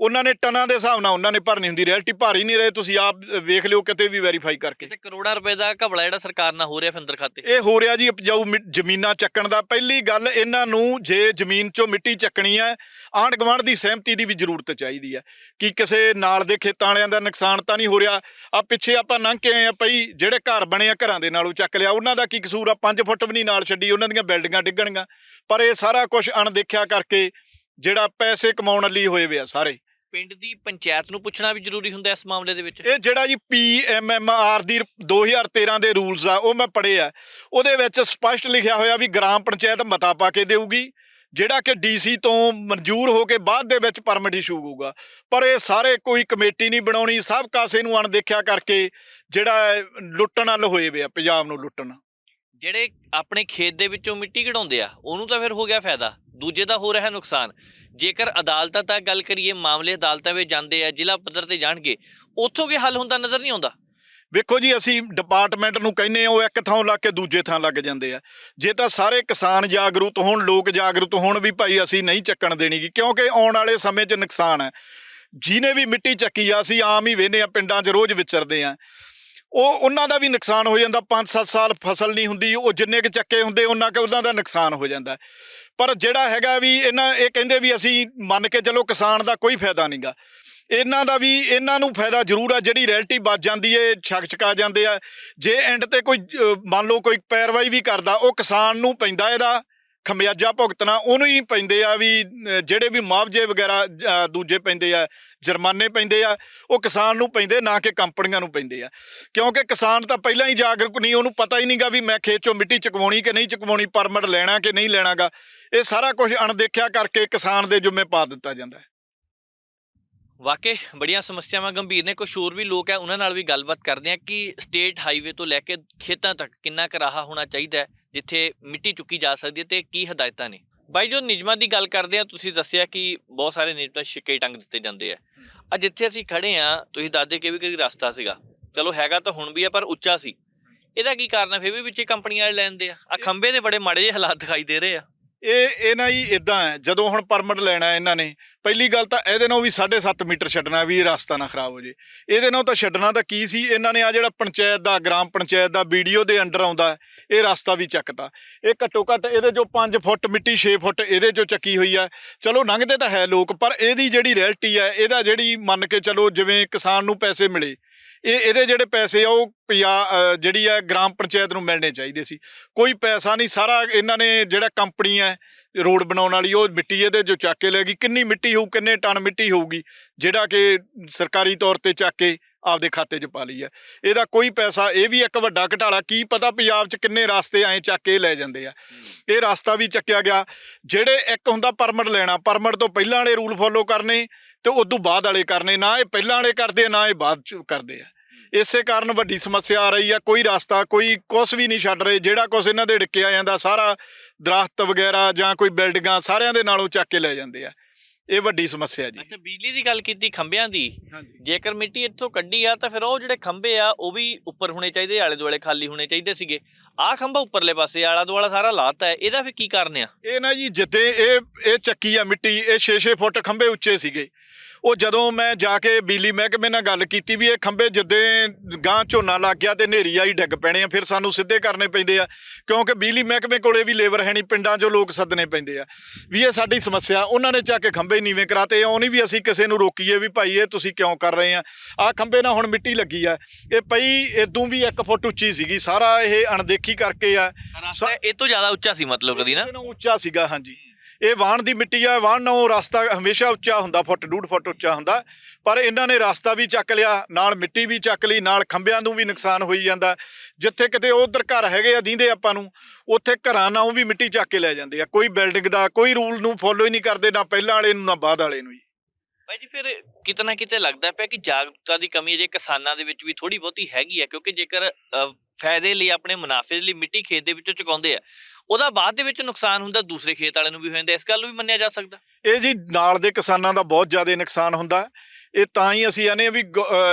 ਉਹਨਾਂ ਨੇ ਟਨਾਂ ਦੇ ਹਿਸਾਬ ਨਾਲ ਉਹਨਾਂ ਨੇ ਭਰਨੀ ਹੁੰਦੀ ਰੈਲਟੀ ਭਰ ਹੀ ਨਹੀਂ ਰਹੇ ਤੁਸੀਂ ਆਪ ਵੇਖ ਲਿਓ ਕਿਤੇ ਵੀ ਵੈਰੀਫਾਈ ਕਰਕੇ। ਕਿਤੇ ਕਰੋੜਾਂ ਰੁਪਏ ਦਾ ਘਬਲਾ ਜਿਹੜਾ ਸਰਕਾਰ ਨਾਲ ਹੋ ਰਿਹਾ ਫਿੰਦਰ ਖਾਤੇ। ਇਹ ਹੋ ਰਿਹਾ ਜੀ ਉਪਜਾਊ ਜ਼ਮੀਨਾਂ ਚੱਕਣ ਦਾ। ਪਹਿਲੀ ਗੱਲ ਇਹਨਾਂ ਨੂੰ ਜੇ ਜ਼ਮੀਨ 'ਚੋਂ ਮਿੱਟੀ ਚੱਕਣੀ ਹੈ ਆਂਢ ਗੁਆਂਢ ਦੀ ਸਹਿਮਤੀ ਦੀ ਵੀ ਜ਼ਰੂਰਤ ਚਾਹੀਦੀ ਹੈ। ਕਿ ਕਿਸੇ ਨਾਲ ਦੇ ਖੇਤਾਂ ਵਾਲਿਆਂ ਦਾ ਨੁਕਸਾਨ ਤਾਂ ਨਹੀਂ ਹੋ ਰਿਹਾ? ਆ ਪਿੱਛੇ ਆਪਾਂ ਲੰਘ ਕੇ ਆਏ ਆ ਪਈ ਜਿਹੜੇ ਘਰ ਬਣੇ ਆ ਘਰਾਂ ਦੇ ਨਾਲੋਂ ਚੱਕ ਲਿਆ ਉਹਨਾਂ ਦਾ ਕੀ ਕਸੂਰ ਆ? 5 ਫੁੱਟ ਵੀ ਨਹੀਂ ਨਾਲ ਛੱਡੀ ਉਹਨਾਂ ਦੀਆਂ ਬਿਲਡਿੰਗਾਂ ਡਿੱਗਣਗੀਆਂ। ਪਰ ਇਹ ਸਾਰਾ ਕੁਝ ਅਣਦੇਖਿਆ ਕਰਕੇ ਜਿਹੜਾ ਪੈਸੇ ਕਮਾਉਣ ਲਈ ਹੋਏ ਵੇ ਆ ਸਾਰੇ। ਪਿੰਡ ਦੀ ਪੰਚਾਇਤ ਨੂੰ ਪੁੱਛਣਾ ਵੀ ਜ਼ਰੂਰੀ ਹੁੰਦਾ ਇਸ ਮਾਮਲੇ ਦੇ ਵਿੱਚ? ਇਹ ਜਿਹੜਾ ਜੀ ਪੀਐਮਐਮਆਰ ਦੀ 2013 ਦੇ ਰੂਲਸ ਆ, ਉਹ ਮੈਂ ਪੜ੍ਹੇ ਆ। ਉਹਦੇ ਵਿੱਚ ਸਪਸ਼ਟ ਲਿਖਿਆ ਹੋਇਆ ਵੀ ਗ੍ਰਾਮ ਪੰਚਾਇਤ ਮਤਾ ਪਾ ਕੇ ਦੇਊਗੀ, ਜਿਹੜਾ ਕਿ ਡੀਸੀ ਤੋਂ ਮਨਜ਼ੂਰ ਹੋ ਕੇ ਬਾਅਦ ਦੇ ਵਿੱਚ ਪਰਮਿਟ ਇਸ਼ੂ ਹੋਊਗਾ। ਪਰ ਇਹ ਸਾਰੇ ਕੋਈ ਕਮੇਟੀ ਨਹੀਂ ਬਣਾਉਣੀ, ਸਭ ਕਾਸੇ ਨੂੰ ਅਣਦੇਖਿਆ ਕਰਕੇ ਜਿਹੜਾ ਲੁੱਟਣ ਵੱਲ ਹੋਏ ਵੇ ਆ, ਪੰਜਾਬ ਨੂੰ ਲੁੱਟਣ। ਜਿਹੜੇ ਆਪਣੇ ਖੇਤ ਦੇ ਵਿੱਚੋਂ ਮਿੱਟੀ ਕਢਾਉਂਦੇ ਆ, ਉਹਨੂੰ ਤਾਂ ਫਿਰ ਹੋ ਗਿਆ ਫਾਇਦਾ। ਦੂਜੇ ਦਾ ਹੋ ਰਿਹਾ ਨੁਕਸਾਨ। ਜੇਕਰ ਅਦਾਲਤਾਂ ਤੱਕ ਗੱਲ ਕਰੀਏ, ਮਾਮਲੇ ਅਦਾਲਤਾਂ ਵਿੱਚ ਜਾਂਦੇ ਆ, ਜ਼ਿਲ੍ਹਾ ਪੱਧਰ ਤੇ ਜਾਣਗੇ, ਉੱਥੋਂ ਕੀ ਹੱਲ ਹੁੰਦਾ, ਨਜ਼ਰ ਨਹੀਂ ਆਉਂਦਾ। ਵੇਖੋ ਜੀ, ਅਸੀਂ ਡਿਪਾਰਟਮੈਂਟ ਨੂੰ ਕਹਿੰਨੇ ਆ ਉਹ ਇੱਕ ਥਾਂ ਲੱਗ ਕੇ ਦੂਜੇ ਥਾਂ ਲੱਗ ਜਾਂਦੇ ਆ। ਜੇ ਤਾਂ ਸਾਰੇ ਕਿਸਾਨ ਜਾਗਰੂਕ ਹੋਣ, ਲੋਕ ਜਾਗਰੂਕ ਹੋਣ ਵੀ ਭਾਈ ਅਸੀਂ ਨਹੀਂ ਚੱਕਣ ਦੇਣੀਗੀ ਕਿਉਂਕਿ ਆਉਣ ਵਾਲੇ ਸਮੇਂ 'ਚ ਨੁਕਸਾਨ ਹੈ। ਜਿਹਨੇ ਵੀ ਮਿੱਟੀ ਚੱਕੀ ਆ, ਅਸੀਂ ਆਮ ਹੀ ਵੇਨੇ ਆ, ਪਿੰਡਾਂ 'ਚ ਰੋਜ਼ ਵਿਚਰਦੇ ਆ। ਉਹ ਉਹਨਾਂ ਦਾ ਵੀ ਨੁਕਸਾਨ ਹੋ ਜਾਂਦਾ 5-7 ਸਾਲ ਫਸਲ ਨਹੀਂ ਹੁੰਦੀ, ਉਹ ਜਿੰਨੇ ਕੁ ਚੱਕੇ ਹੁੰਦੇ ਉਹਨਾਂ ਕੁ ਉਹਨਾਂ ਦਾ ਨੁਕਸਾਨ ਹੋ ਜਾਂਦਾ। ਪਰ ਜਿਹੜਾ ਹੈਗਾ ਵੀ ਇਹਨਾਂ, ਇਹ ਕਹਿੰਦੇ ਵੀ ਅਸੀਂ ਮੰਨ ਕੇ ਚਲੋ ਕਿਸਾਨ ਦਾ ਕੋਈ ਫਾਇਦਾ ਨਹੀਂਗਾ ਇਹਨਾਂ ਦਾ ਵੀ, ਇਹਨਾਂ ਨੂੰ ਫਾਇਦਾ ਜ਼ਰੂਰ ਆ, ਜਿਹੜੀ ਰੈਲਟੀ ਬਚ ਜਾਂਦੀ ਏ, ਛਕ ਛਕਾ ਜਾਂਦੇ ਆ। ਜੇ ਐਂਡ ਤੇ ਕੋਈ ਮੰਨ ਲਓ ਕੋਈ ਪੈਰਵਾਈ ਵੀ ਕਰਦਾ, ਉਹ ਕਿਸਾਨ ਨੂੰ ਪੈਂਦਾ ਇਹਦਾ। ਖਮਿਆਜਾ ਭੁਗਤਣਾ, ਉਹਨੂੰ ਹੀ ਪੈਂਦੇ ਆ ਵੀ ਜਿਹੜੇ ਵੀ ਮੁਆਵਜ਼ੇ ਵਗੈਰਾ ਦੂਜੇ ਪੈਂਦੇ ਆ, ਜੁਰਮਾਨੇ ਪੈਂਦੇ ਆ, ਉਹ ਕਿਸਾਨ ਨੂੰ ਪੈਂਦੇ, ਨਾ ਕਿ ਕੰਪਨੀਆਂ ਨੂੰ ਪੈਂਦੇ ਆ। ਕਿਉਂਕਿ ਕਿਸਾਨ ਤਾਂ ਪਹਿਲਾਂ ਹੀ ਜਾਗਰੂਕ ਨਹੀਂ, ਉਹਨੂੰ ਪਤਾ ਹੀ ਨਹੀਂਗਾ ਵੀ ਮੈਂ ਖੇਤ ਚੋਂ ਮਿੱਟੀ ਚਕਵਾਉਣੀ ਕਿ ਨਹੀਂ ਚਕਵਾਉਣੀ, ਪਰਮਿਟ ਲੈਣਾ ਕਿ ਨਹੀਂ ਲੈਣਾਗਾ। ਇਹ ਸਾਰਾ ਕੁਝ ਅਣਦੇਖਿਆ ਕਰਕੇ ਕਿਸਾਨ ਦੇ ਜੁੰਮੇ ਪਾ ਦਿੱਤਾ ਜਾਂਦਾ ਹੈ। ਵਾਕਈ ਬੜੀਆਂ ਸਮੱਸਿਆਵਾਂ ਗੰਭੀਰ ਨੇ ਕੁਝ ਹੋਰ ਵੀ ਲੋਕ ਹੈ ਉਹਨਾਂ ਨਾਲ ਵੀ ਗੱਲਬਾਤ ਕਰਦੇ ਆ ਕਿ ਸਟੇਟ ਹਾਈਵੇ ਤੋਂ ਲੈ ਕੇ ਖੇਤਾਂ ਤੱਕ ਕਿੰਨਾ ਕਰਾਹਾ ਹੋਣਾ ਚਾਹੀਦਾ ਹੈ। ਜਿੱਥੇ ਮਿੱਟੀ ਚੁੱਕੀ ਜਾ ਸਕਦੀ ਹੈ ਤੇ ਕੀ ਹਦਾਇਤਾਂ ਨੇ। ਬਾਈ, ਜੋ ਨਿਯਮਾਂ ਦੀ ਗੱਲ ਕਰਦੇ ਆ ਤੁਸੀਂ ਦੱਸਿਆ ਕਿ ਬਹੁਤ ਸਾਰੇ ਨਿਯਮ ਛਿੱਕੇ ਟੰਗ ਦਿੱਤੇ ਜਾਂਦੇ ਆ। ਆ ਜਿੱਥੇ ਅਸੀਂ ਖੜੇ ਆ ਤੁਸੀਂ ਦੱਸਦੇ ਕਿ ਵੀ ਕਦੀ ਰਸਤਾ ਸੀਗਾ। ਚਲੋ ਹੈਗਾ ਤਾਂ ਹੁਣ ਵੀ ਆ, ਪਰ ਉੱਚਾ ਸੀ। ਇਹਦਾ ਕੀ ਕਾਰਨ ਹੈ ਫਿਰ ਵੀ ਵਿੱਚੇ ਕੰਪਨੀਆਂ ਵਾਲੇ ਲੈਂਦੇ ਆ। ਆ ਖੰਬੇ ਦੇ ਬੜੇ ਮਾੜੇ ਜਿਹੇ ਹਾਲਾਤ ਦਿਖਾਈ ਦੇ ਰਹੇ ਆ। ਇਹ ਇਹ ਨਾ ਜੀ ਇਦਾਂ ਹੈ, ਜਦੋਂ ਹੁਣ ਪਰਮਿਟ ਲੈਣਾ ਇਹਨਾਂ ਨੇ, ਪਹਿਲੀ ਗੱਲ ਤਾਂ ਇਹਦੇ ਨਾਲ ਵੀ 7.5 ਮੀਟਰ ਛੱਡਣਾ ਵੀ ਰਸਤਾ ਨਾ ਖਰਾਬ ਹੋ ਜੇ। ਇਹਦੇ ਨਾਲ ਤਾਂ ਛੱਡਣਾ ਤਾਂ ਕੀ ਸੀ? ਇਹਨਾਂ ਨੇ ਆ ਜਿਹੜਾ ਪੰਚਾਇਤ ਦਾ, ਗ੍ਰਾਮ ਪੰਚਾਇਤ ਦਾ ਵੀਡੀਓ ਦੇ ਅੰਡਰ ਆਉਂਦਾ ਇਹ ਰਸਤਾ ਵੀ ਚੱਕਤਾ। ਇਹ ਘੱਟੋ ਘੱਟ ਇਹਦੇ ਜੋ 5 ਫੁੱਟ ਮਿੱਟੀ 6 ਫੁੱਟ ਇਹਦੇ ਚੋਂ ਚੱਕੀ ਹੋਈ ਆ। ਚਲੋ ਲੰਘਦੇ ਤਾਂ ਹੈ ਲੋਕ, ਪਰ ਇਹਦੀ ਜਿਹੜੀ ਰੈਲਟੀ ਹੈ ਇਹਦਾ ਜਿਹੜੀ ਮੰਨ ਕੇ ਚਲੋ ਜਿਵੇਂ ਕਿਸਾਨ ਨੂੰ ਪੈਸੇ ਮਿਲੇ, ਇਹ ਇਹਦੇ ਜਿਹੜੇ ਪੈਸੇ ਆ, ਉਹ ਪਿਆ- ਜਿਹੜੀ ਆ ਗ੍ਰਾਮ ਪੰਚਾਇਤ ਨੂੰ ਮਿਲਣੇ ਚਾਹੀਦੇ ਸੀ। ਕੋਈ ਪੈਸਾ ਨਹੀਂ, ਸਾਰਾ ਇਹਨਾਂ ਨੇ ਜਿਹੜਾ ਕੰਪਨੀ ਹੈ ਰੋਡ ਬਣਾਉਣ ਵਾਲੀ, ਉਹ ਮਿੱਟੀ ਇਹਦੇ ਜੋ ਚੱਕ ਕੇ ਲੈ ਗਈ। ਕਿੰਨੀ ਮਿੱਟੀ ਹੋਊ, ਕਿੰਨੇ ਟਨ ਮਿੱਟੀ ਹੋਊਗੀ, ਜਿਹੜਾ ਕਿ ਸਰਕਾਰੀ ਤੌਰ ਤੇ ਚੱਕ ਕੇ ਆਪਦੇ ਖਾਤੇ 'ਚ ਪਾ ਲਈ ਹੈ ਇਹਦਾ ਕੋਈ ਪੈਸਾ ਇਹ ਵੀ ਇੱਕ ਵੱਡਾ ਘਟਾਲਾ ਕੀ ਪਤਾ ਪੰਜਾਬ 'ਚ ਕਿੰਨੇ ਰਸਤੇ ਐਂ ਚੱਕ ਕੇ ਲੈ ਜਾਂਦੇ ਆ। ਇਹ ਰਸਤਾ ਵੀ ਚੱਕਿਆ ਗਿਆ। ਜਿਹੜੇ ਇੱਕ ਹੁੰਦਾ ਪਰਮਿਟ ਲੈਣਾ ਪਰਮਿਟ ਤੋਂ ਪਹਿਲਾਂ ਵਾਲੇ ਰੂਲ ਫੋਲੋ ਕਰਨੇ ਤੇ ਉਦੋਂ ਬਾਅਦ ਵਾਲੇ ਕਰਨੇ ਨਾ ਇਹ ਪਹਿਲਾਂ ਵਾਲੇ ਕਰਦੇ ਨਾ ਇਹ ਬਾਅਦ 'ਚ ਕਰਦੇ ਆ। ਇਸੇ ਕਾਰਨ ਵੱਡੀ ਸਮੱਸਿਆ ਆ ਰਹੀ ਆ ਕੋਈ ਰਸਤਾ ਕੋਈ ਕੁਛ ਵੀ ਨਹੀਂ ਛੱਡ ਰਹੇ। ਜਿਹੜਾ ਕੁਛ ਇਹਨਾਂ ਦੇ ਡਿੱਕਿਆ ਜਾਂਦਾ ਸਾਰਾ ਦਰਖਤ ਵਗੈਰਾ ਜਾਂ ਕੋਈ ਬਿਲਡਿੰਗਾਂ ਸਾਰਿਆਂ ਦੇ ਨਾਲੋਂ ਚੱਕ ਕੇ ਲੈ ਜਾਂਦੇ ਆ। ਇਹ ਵੱਡੀ ਸਮੱਸਿਆ ਜੀ। ਅੱਛਾ ਬਿਜਲੀ ਦੀ ਗੱਲ ਕੀਤੀ ਖੰਭਿਆਂ ਦੀ। ਹਾਂਜੀ। ਜੇਕਰ ਮਿੱਟੀ ਇੱਥੋਂ ਕੱਢੀ ਆ ਤਾਂ ਫਿਰ ਉਹ ਜਿਹੜੇ ਖੰਭੇ ਆ ਉਹ ਵੀ ਉੱਪਰ ਹੋਣੇ ਚਾਹੀਦੇ ਆਲੇ ਦੁਆਲੇ ਖਾਲੀ ਹੋਣੇ ਚਾਹੀਦੇ ਸੀਗੇ। ਆਹ ਖੰਭਾ ਉੱਪਰਲੇ ਪਾਸੇ ਆਲਾ ਦੁਆਲਾ ਸਾਰਾ ਲਾਤਾ ਹੈ। ਇਹਦਾ ਫਿਰ ਕੀ ਕਾਰਨ ਆ? ਇਹ ਨਾ ਜੀ ਜਿੱਦੇ ਇਹ ਇਹ ਚੱਕੀ ਆ ਮਿੱਟੀ ਇਹ 6-6 ਫੁੱਟ ਖੰਭੇ ਉੱਚੇ ਸੀਗੇ। ਉਹ ਜਦੋਂ ਮੈਂ ਜਾ ਕੇ ਬਿਜਲੀ ਮਹਿਕਮੇ ਨਾਲ ਗੱਲ ਕੀਤੀ ਵੀ ਇਹ ਖੰਭੇ ਜਿੱਦੇ ਗਾਂ ਝੋਨਾ ਲੱਗ ਗਿਆ ਤੇ ਹਨੇਰੀ ਆਈ ਡਿੱਗ ਪੈਣੇ ਆ ਫਿਰ ਸਾਨੂੰ ਸਿੱਧੇ ਕਰਨੇ ਪੈਂਦੇ ਆ। ਕਿਉਂਕਿ ਬਿਜਲੀ ਮਹਿਕਮੇ ਕੋਲੇ ਵੀ ਲੇਬਰ ਹੈ ਨਹੀਂ ਪਿੰਡਾਂ 'ਚੋਂ ਲੋਕ ਸੱਦਣੇ ਪੈਂਦੇ ਆ। ਵੀ ਇਹ ਸਾਡੀ ਸਮੱਸਿਆ ਉਹਨਾਂ ਨੇ ਚੱਕ ਕੇ ਖੰਭੇ ਨੀਵੇਂ ਕਰਾਤੇ ਉਹ ਨਹੀਂ ਵੀ ਅਸੀਂ ਕਿਸੇ ਨੂੰ ਰੋਕੀਏ ਵੀ ਭਾਈ ਇਹ ਤੁਸੀਂ ਕਿਉਂ ਕਰ ਰਹੇ ਆ? ਆਹ ਖੰਭੇ ਨਾਲ ਹੁਣ ਮਿੱਟੀ ਲੱਗੀ ਆ। ਇਹ ਪਈ ਇਦੋਂ ਵੀ 1 ਫੁੱਟ ਉੱਚੀ ਸੀਗੀ ਸਾਰਾ ਇਹ ਅਣਦੇਖੀ ਕਰਕੇ ਆ। ਇਹ ਤੋਂ ਜ਼ਿਆਦਾ ਉੱਚਾ ਸੀ ਮਤਲਬ ਕਦੀ ਨਾ? ਉੱਚਾ ਸੀਗਾ ਹਾਂਜੀ। ਇਹ ਵਾਹਣ ਦੀ ਮਿੱਟੀ ਆ ਵਾਹਣ ਨਾਲੋਂ ਰਸਤਾ ਹਮੇਸ਼ਾ ਉੱਚਾ ਹੁੰਦਾ, ਫੁੱਟ, ਡੂਢ ਫੁੱਟ ਉੱਚਾ ਹੁੰਦਾ। ਪਰ ਇਹਨਾਂ ਨੇ ਰਸਤਾ ਵੀ ਚੱਕ ਲਿਆ, ਨਾਲ ਮਿੱਟੀ ਵੀ ਚੱਕ ਲਈ, ਨਾਲ ਖੰਭਿਆਂ ਨੂੰ ਵੀ ਨੁਕਸਾਨ ਹੋਈ ਜਾਂਦਾ। ਜਿੱਥੇ ਕਿਤੇ ਉਧਰ ਘਰ ਹੈਗੇ ਆ, ਦੀਂਦੇ ਆਪਾਂ ਨੂੰ, ਉੱਥੇ ਘਰਾਂ ਨਾਲੋਂ ਵੀ ਮਿੱਟੀ ਚੱਕ ਕੇ ਲੈ ਜਾਂਦੇ ਆ। ਕੋਈ ਬਿਲਡਿੰਗ ਦਾ ਕੋਈ ਰੂਲ ਨੂੰ ਫੋਲੋ ਹੀ ਨਹੀਂ ਕਰਦੇ, ਨਾ ਪਹਿਲਾਂ ਵਾਲੇ ਨੂੰ, ਨਾ ਬਾਅਦ ਵਾਲੇ ਨੂੰ ਜੀ ਭਾਈ ਜੀ, ਫਿਰ ਕਿਤੇ ਕਿਤੇ ਲੱਗਦਾ ਪਿਆ ਕਿ ਜਾਗਰੂਕਤਾ ਦੀ ਕਮੀ ਜੇ ਕਿਸਾਨਾਂ ਦੇ ਵਿੱਚ ਵੀ ਥੋੜੀ ਬਹੁਤੀ ਹੈਗੀ ਹੈ ਕਿਉਂਕਿ ਜੇਕਰ ਫਾਇਦੇ ਲਈ ਆਪਣੇ ਮੁਨਾਫੇ ਲਈ ਮਿੱਟੀ ਖੇਤ ਦੇ ਵਿੱਚੋਂ ਚੁਕਾਉਂਦੇ ਆ, ਉਹਦਾ ਬਾਅਦ ਦੇ ਵਿੱਚ ਨੁਕਸਾਨ ਹੁੰਦਾ, ਦੂਸਰੇ ਖੇਤ ਵਾਲੇ ਨੂੰ ਵੀ ਹੋ ਜਾਂਦਾ, ਇਸ ਗੱਲ ਨੂੰ ਵੀ ਮੰਨਿਆ ਜਾ ਸਕਦਾ? ਇਹ ਜੀ, ਨਾਲ ਦੇ ਕਿਸਾਨਾਂ ਦਾ ਬਹੁਤ ਜ਼ਿਆਦਾ ਨੁਕਸਾਨ ਹੁੰਦਾ। ਇਹ ਤਾਂ ਹੀ ਅਸੀਂ ਆਨੇ ਵੀ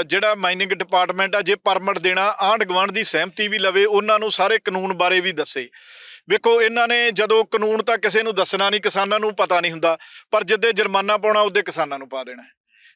ਜਿਹੜਾ ਮਾਈਨਿੰਗ ਡਿਪਾਰਟਮੈਂਟ ਆ, ਜੇ ਪਰਮਿਟ ਦੇਣਾ ਆਂਢ ਗੁਆਂਢ ਦੀ ਸਹਿਮਤੀ ਵੀ ਲਵੇ, ਉਹਨਾਂ ਨੂੰ ਸਾਰੇ ਕਾਨੂੰਨ ਬਾਰੇ ਵੀ ਦੱਸੇ। ਵੇਖੋ, ਇਹਨਾਂ ਨੇ ਜਦੋਂ ਕਾਨੂੰਨ ਤਾਂ ਕਿਸੇ ਨੂੰ ਦੱਸਣਾ ਨਹੀਂ, ਕਿਸਾਨਾਂ ਨੂੰ ਪਤਾ ਨਹੀਂ ਹੁੰਦਾ, ਪਰ ਜਿੱਦੇ ਜੁਰਮਾਨਾ ਪਾਉਣਾ, ਉਹਦੇ ਕਿਸਾਨਾਂ ਨੂੰ ਪਾ ਦੇਣਾ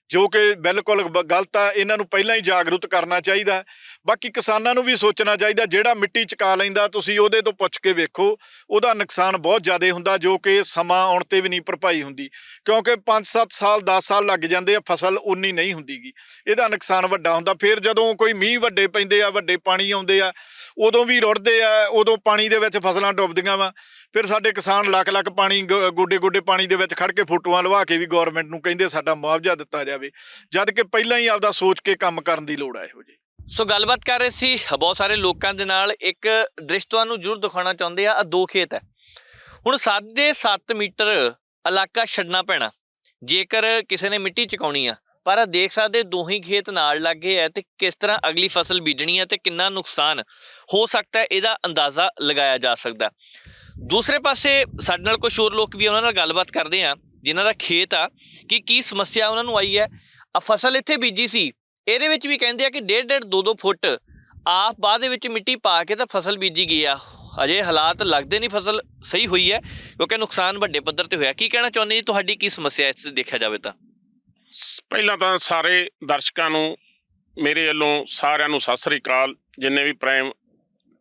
ਜੋ ਕਿ ਬਿਲਕੁਲ ਬ- ਗਲਤ ਆ, ਇਹਨਾਂ ਨੂੰ ਪਹਿਲਾਂ ਹੀ ਜਾਗਰੂਕ ਕਰਨਾ ਚਾਹੀਦਾ ਬਾਕੀ ਕਿਸਾਨਾਂ ਨੂੰ ਵੀ ਸੋਚਣਾ ਚਾਹੀਦਾ, ਜਿਹੜਾ ਮਿੱਟੀ ਚਕਾ ਲੈਂਦਾ, ਤੁਸੀਂ ਉਹਦੇ ਤੋਂ ਪੁੱਛ ਕੇ ਵੇਖੋ, ਉਹਦਾ ਨੁਕਸਾਨ ਬਹੁਤ ਜ਼ਿਆਦਾ ਹੁੰਦਾ, ਜੋ ਕਿ ਸਮਾਂ ਆਉਣ ਤੇ ਵੀ ਨਹੀਂ ਭਰਪਾਈ ਹੁੰਦੀ। ਕਿਉਂਕਿ 5-7 ਸਾਲ 10 ਸਾਲ ਲੱਗ ਜਾਂਦੇ ਆ, ਫਸਲ ਉਨੀ ਨਹੀਂ ਹੁੰਦੀਗੀ। ਇਹਦਾ ਨੁਕਸਾਨ ਵੱਡਾ ਹੁੰਦਾ। ਫਿਰ ਜਦੋਂ ਕੋਈ ਮੀਂਹ ਵੱਡੇ ਪੈਂਦੇ ਆ, ਵੱਡੇ ਪਾਣੀ ਆਉਂਦੇ ਆ ਉਦੋਂ ਵੀ ਰੁੜਦੇ ਆ, ਉਦੋਂ ਪਾਣੀ ਦੇ ਵਿੱਚ ਫਸਲਾਂ ਡੁੱਬਦੀਆਂ ਵਾ। ਫਿਰ ਸਾਡੇ ਕਿਸਾਨ ਲੱਖ ਲੱਖ ਪਾਣੀ ਗੋਡੇ ਗੋਡੇ ਪਾਣੀ ਦੇ ਵਿੱਚ ਖੜ ਕੇ ਫੋਟੋਆਂ ਲਵਾ ਕੇ ਵੀ ਗਵਰਨਮੈਂਟ ਨੂੰ ਕਹਿੰਦੇ ਸਾਡਾ ਮੁਆਵਜ਼ਾ ਦਿੱਤਾ ਜਾਵੇ। ਜਦ ਕਿ ਪਹਿਲਾਂ ਹੀ ਆਪਦਾ ਸੋਚ ਕੇ ਕੰਮ ਕਰਨ ਦੀ ਲੋੜ ਹੈ ਇਹੋ ਜੀ ਸੋ ਗੱਲਬਾਤ ਕਰ ਰਹੇ ਸੀ ਬਹੁਤ ਸਾਰੇ ਲੋਕਾਂ ਦੇ ਨਾਲ। ਇੱਕ ਦ੍ਰਿਸ਼ ਤੁਹਾਨੂੰ ਜ਼ਰੂਰ ਦਿਖਾਉਣਾ ਚਾਹੁੰਦੇ ਆ ਆ ਦੋ ਖੇਤ ਹੈ। ਹੁਣ 7.5 ਮੀਟਰ ਇਲਾਕਾ ਛੱਡਣਾ ਪੈਣਾ। ਜੇਕਰ ਕਿਸੇ ਨੇ ਮਿੱਟੀ ਚਕਾਉਣੀ ਆ ਪਰ ਦੇਖ ਸਕਦੇ ਦੋਹੀ ਖੇਤ ਨਾਲ ਲੱਗੇ ਹੈ ਤੇ ਕਿਸ ਤਰ੍ਹਾਂ ਅਗਲੀ ਫਸਲ ਬੀਜਣੀ ਹੈ ਤੇ ਕਿੰਨਾ ਨੁਕਸਾਨ ਹੋ ਸਕਦਾ ਹੈ ਇਹਦਾ ਅੰਦਾਜ਼ਾ ਲਗਾਇਆ ਜਾ ਸਕਦਾ। ਦੂਸਰੇ ਪਾਸੇ ਸਾਡੇ ਨਾਲ ਕੁਝ ਹੋਰ ਲੋਕ ਵੀ ਉਹਨਾਂ ਨਾਲ ਗੱਲਬਾਤ ਕਰਦੇ ਆ, ਜਿਨ੍ਹਾਂ ਦਾ ਖੇਤ ਆ ਕਿ ਕੀ ਸਮੱਸਿਆ ਉਹਨਾਂ ਨੂੰ ਆਈ ਹੈ। ਆ ਫਸਲ ਇੱਥੇ ਬੀਜੀ ਸੀ, ਇਹਦੇ ਵਿੱਚ ਵੀ ਕਹਿੰਦੇ ਆ ਕਿ 1.5 2-2 ਫੁੱਟ ਆਪ ਬਾਅਦ ਦੇ ਵਿੱਚ ਮਿੱਟੀ ਪਾ ਕੇ ਤਾਂ ਫਸਲ ਬੀਜੀ ਗਈ ਆ। ਅਜੇ ਹਾਲਾਤ ਲੱਗਦੇ ਨਹੀਂ ਫਸਲ ਸਹੀ ਹੋਈ ਹੈ, ਕਿਉਂਕਿ ਨੁਕਸਾਨ ਵੱਡੇ ਪੱਧਰ ਤੇ ਹੋਇਆ। ਕੀ ਕਹਿਣਾ ਚਾਹੁੰਦੇ ਜੀ? ਤੁਹਾਡੀ ਕੀ ਸਮੱਸਿਆ ਹੈ? ਇਸ ਤੇ ਦੇਖਿਆ ਜਾਵੇ ਤਾਂ। ਪਹਿਲਾਂ ਤਾਂ ਸਾਰੇ ਦਰਸ਼ਕਾਂ ਨੂੰ, ਮੇਰੇ ਵੱਲੋਂ ਸਾਰਿਆਂ ਨੂੰ ਸਤਿ ਸ੍ਰੀ ਅਕਾਲ, ਜਿੰਨੇ ਵੀ ਪ੍ਰਾਈਮ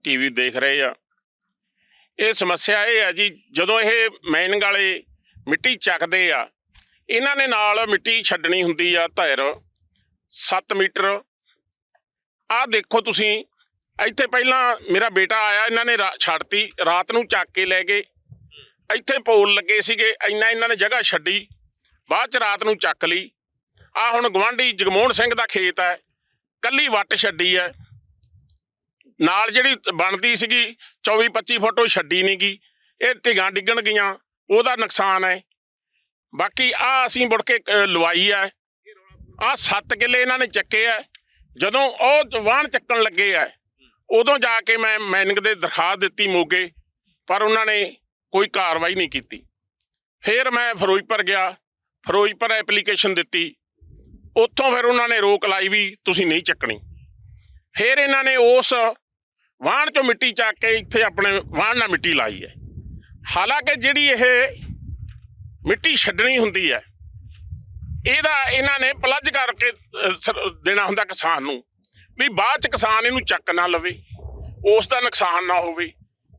ਟੀਵੀ ਦੇਖ ਰਹੇ ਆ। ਇਹ ਸਮੱਸਿਆ ਇਹ ਆ ਜੀ, ਜਦੋਂ ਇਹ ਮਾਈਨਿੰਗ ਵਾਲੇ ਮਿੱਟੀ ਚੱਕਦੇ ਆ, ਇਹਨਾਂ ਨੇ ਨਾਲ ਮਿੱਟੀ ਛੱਡਣੀ ਹੁੰਦੀ ਆ ਧੈਰ 7 ਮੀਟਰ। ਆਹ ਦੇਖੋ ਤੁਸੀਂ, ਇੱਥੇ ਪਹਿਲਾਂ ਮੇਰਾ ਬੇਟਾ ਆਇਆ, ਇਹਨਾਂ ਨੇ ਰਾ- ਛੱਡਤੀ, ਰਾਤ ਨੂੰ ਚੱਕ ਕੇ ਲੈ ਗਏ। ਇੱਥੇ ਪੋਲ ਲੱਗੇ ਸੀਗੇ, ਇੰਨਾ ਇਹਨਾਂ ਨੇ ਜਗ੍ਹਾ ਛੱਡੀ, ਬਾਅਦ ਚ ਰਾਤ ਨੂੰ ਚੱਕ ਲਈ। ਆ ਹੁਣ ਗਵਾਂਢੀ ਜਗਮੋਹਨ ਸਿੰਘ ਦਾ ਖੇਤ ਹੈ, ਕੱਲੀ ਵੱਟ ਛੱਡੀ ਹੈ। ਨਾਲ ਜਿਹੜੀ ਬਣਦੀ ਸੀਗੀ 24 25 ਫੁੱਟ ਉਹ ਛੱਡੀ ਨਹੀਂ ਗਈ। ਇਹ ਢਿਗਾਂ ਡਿੱਗਣ ਗਈਆਂ, ਉਹਦਾ ਨੁਕਸਾਨ ਹੈ। ਬਾਕੀ ਆ ਅਸੀਂ ਮੁੜ ਕੇ ਲਵਾਈ ਹੈ। ਆ 7 ਕਿੱਲੇ ਇਹਨਾਂ ਨੇ ਚੱਕੇ ਆ ਜਦੋਂ ਉਹ ਵਾਹਣ ਚੱਕਣ ਲੱਗੇ ਆ ਉਦੋਂ ਜਾ ਕੇ ਮੈਂ ਮੈਨਿੰਗ ਦੇ ਦਰਖਾਸਤ ਦਿੱਤੀ ਮੋਗੇ, ਪਰ ਉਹਨਾਂ ਨੇ ਕੋਈ ਕਾਰਵਾਈ ਨਹੀਂ ਕੀਤੀ। ਫਿਰ ਮੈਂ ਫਿਰੋਜ਼ਪੁਰ ਗਿਆ, ਫਿਰੋਜ਼ਪੁਰ ਐਪਲੀਕੇਸ਼ਨ ਦਿੱਤੀ। ਉੱਥੋਂ ਫਿਰ ਉਹਨਾਂ ਨੇ ਰੋਕ ਲਾਈ ਵੀ ਤੁਸੀਂ ਨਹੀਂ ਚੱਕਣੀ। ਫਿਰ ਇਹਨਾਂ ਨੇ ਉਸ ਵਾਹਣ ਚੋਂ ਮਿੱਟੀ ਚੱਕ ਕੇ ਇੱਥੇ ਆਪਣੇ ਵਾਹਣ ਨਾਲ ਮਿੱਟੀ ਲਾਈ ਹੈ। ਹਾਲਾਂਕਿ ਜਿਹੜੀ ਇਹ ਮਿੱਟੀ ਛੱਡਣੀ ਹੁੰਦੀ ਹੈ, ਇਹਦਾ ਇਹਨਾਂ ਨੇ ਪਲੱਜ ਕਰਕੇ ਦੇਣਾ ਹੁੰਦਾ ਕਿਸਾਨ ਨੂੰ ਵੀ ਬਾਅਦ ਚ ਕਿਸਾਨ ਇਹਨੂੰ ਚੱਕ ਨਾ ਲਵੇ, ਉਸ ਦਾ ਨੁਕਸਾਨ ਨਾ ਹੋਵੇ।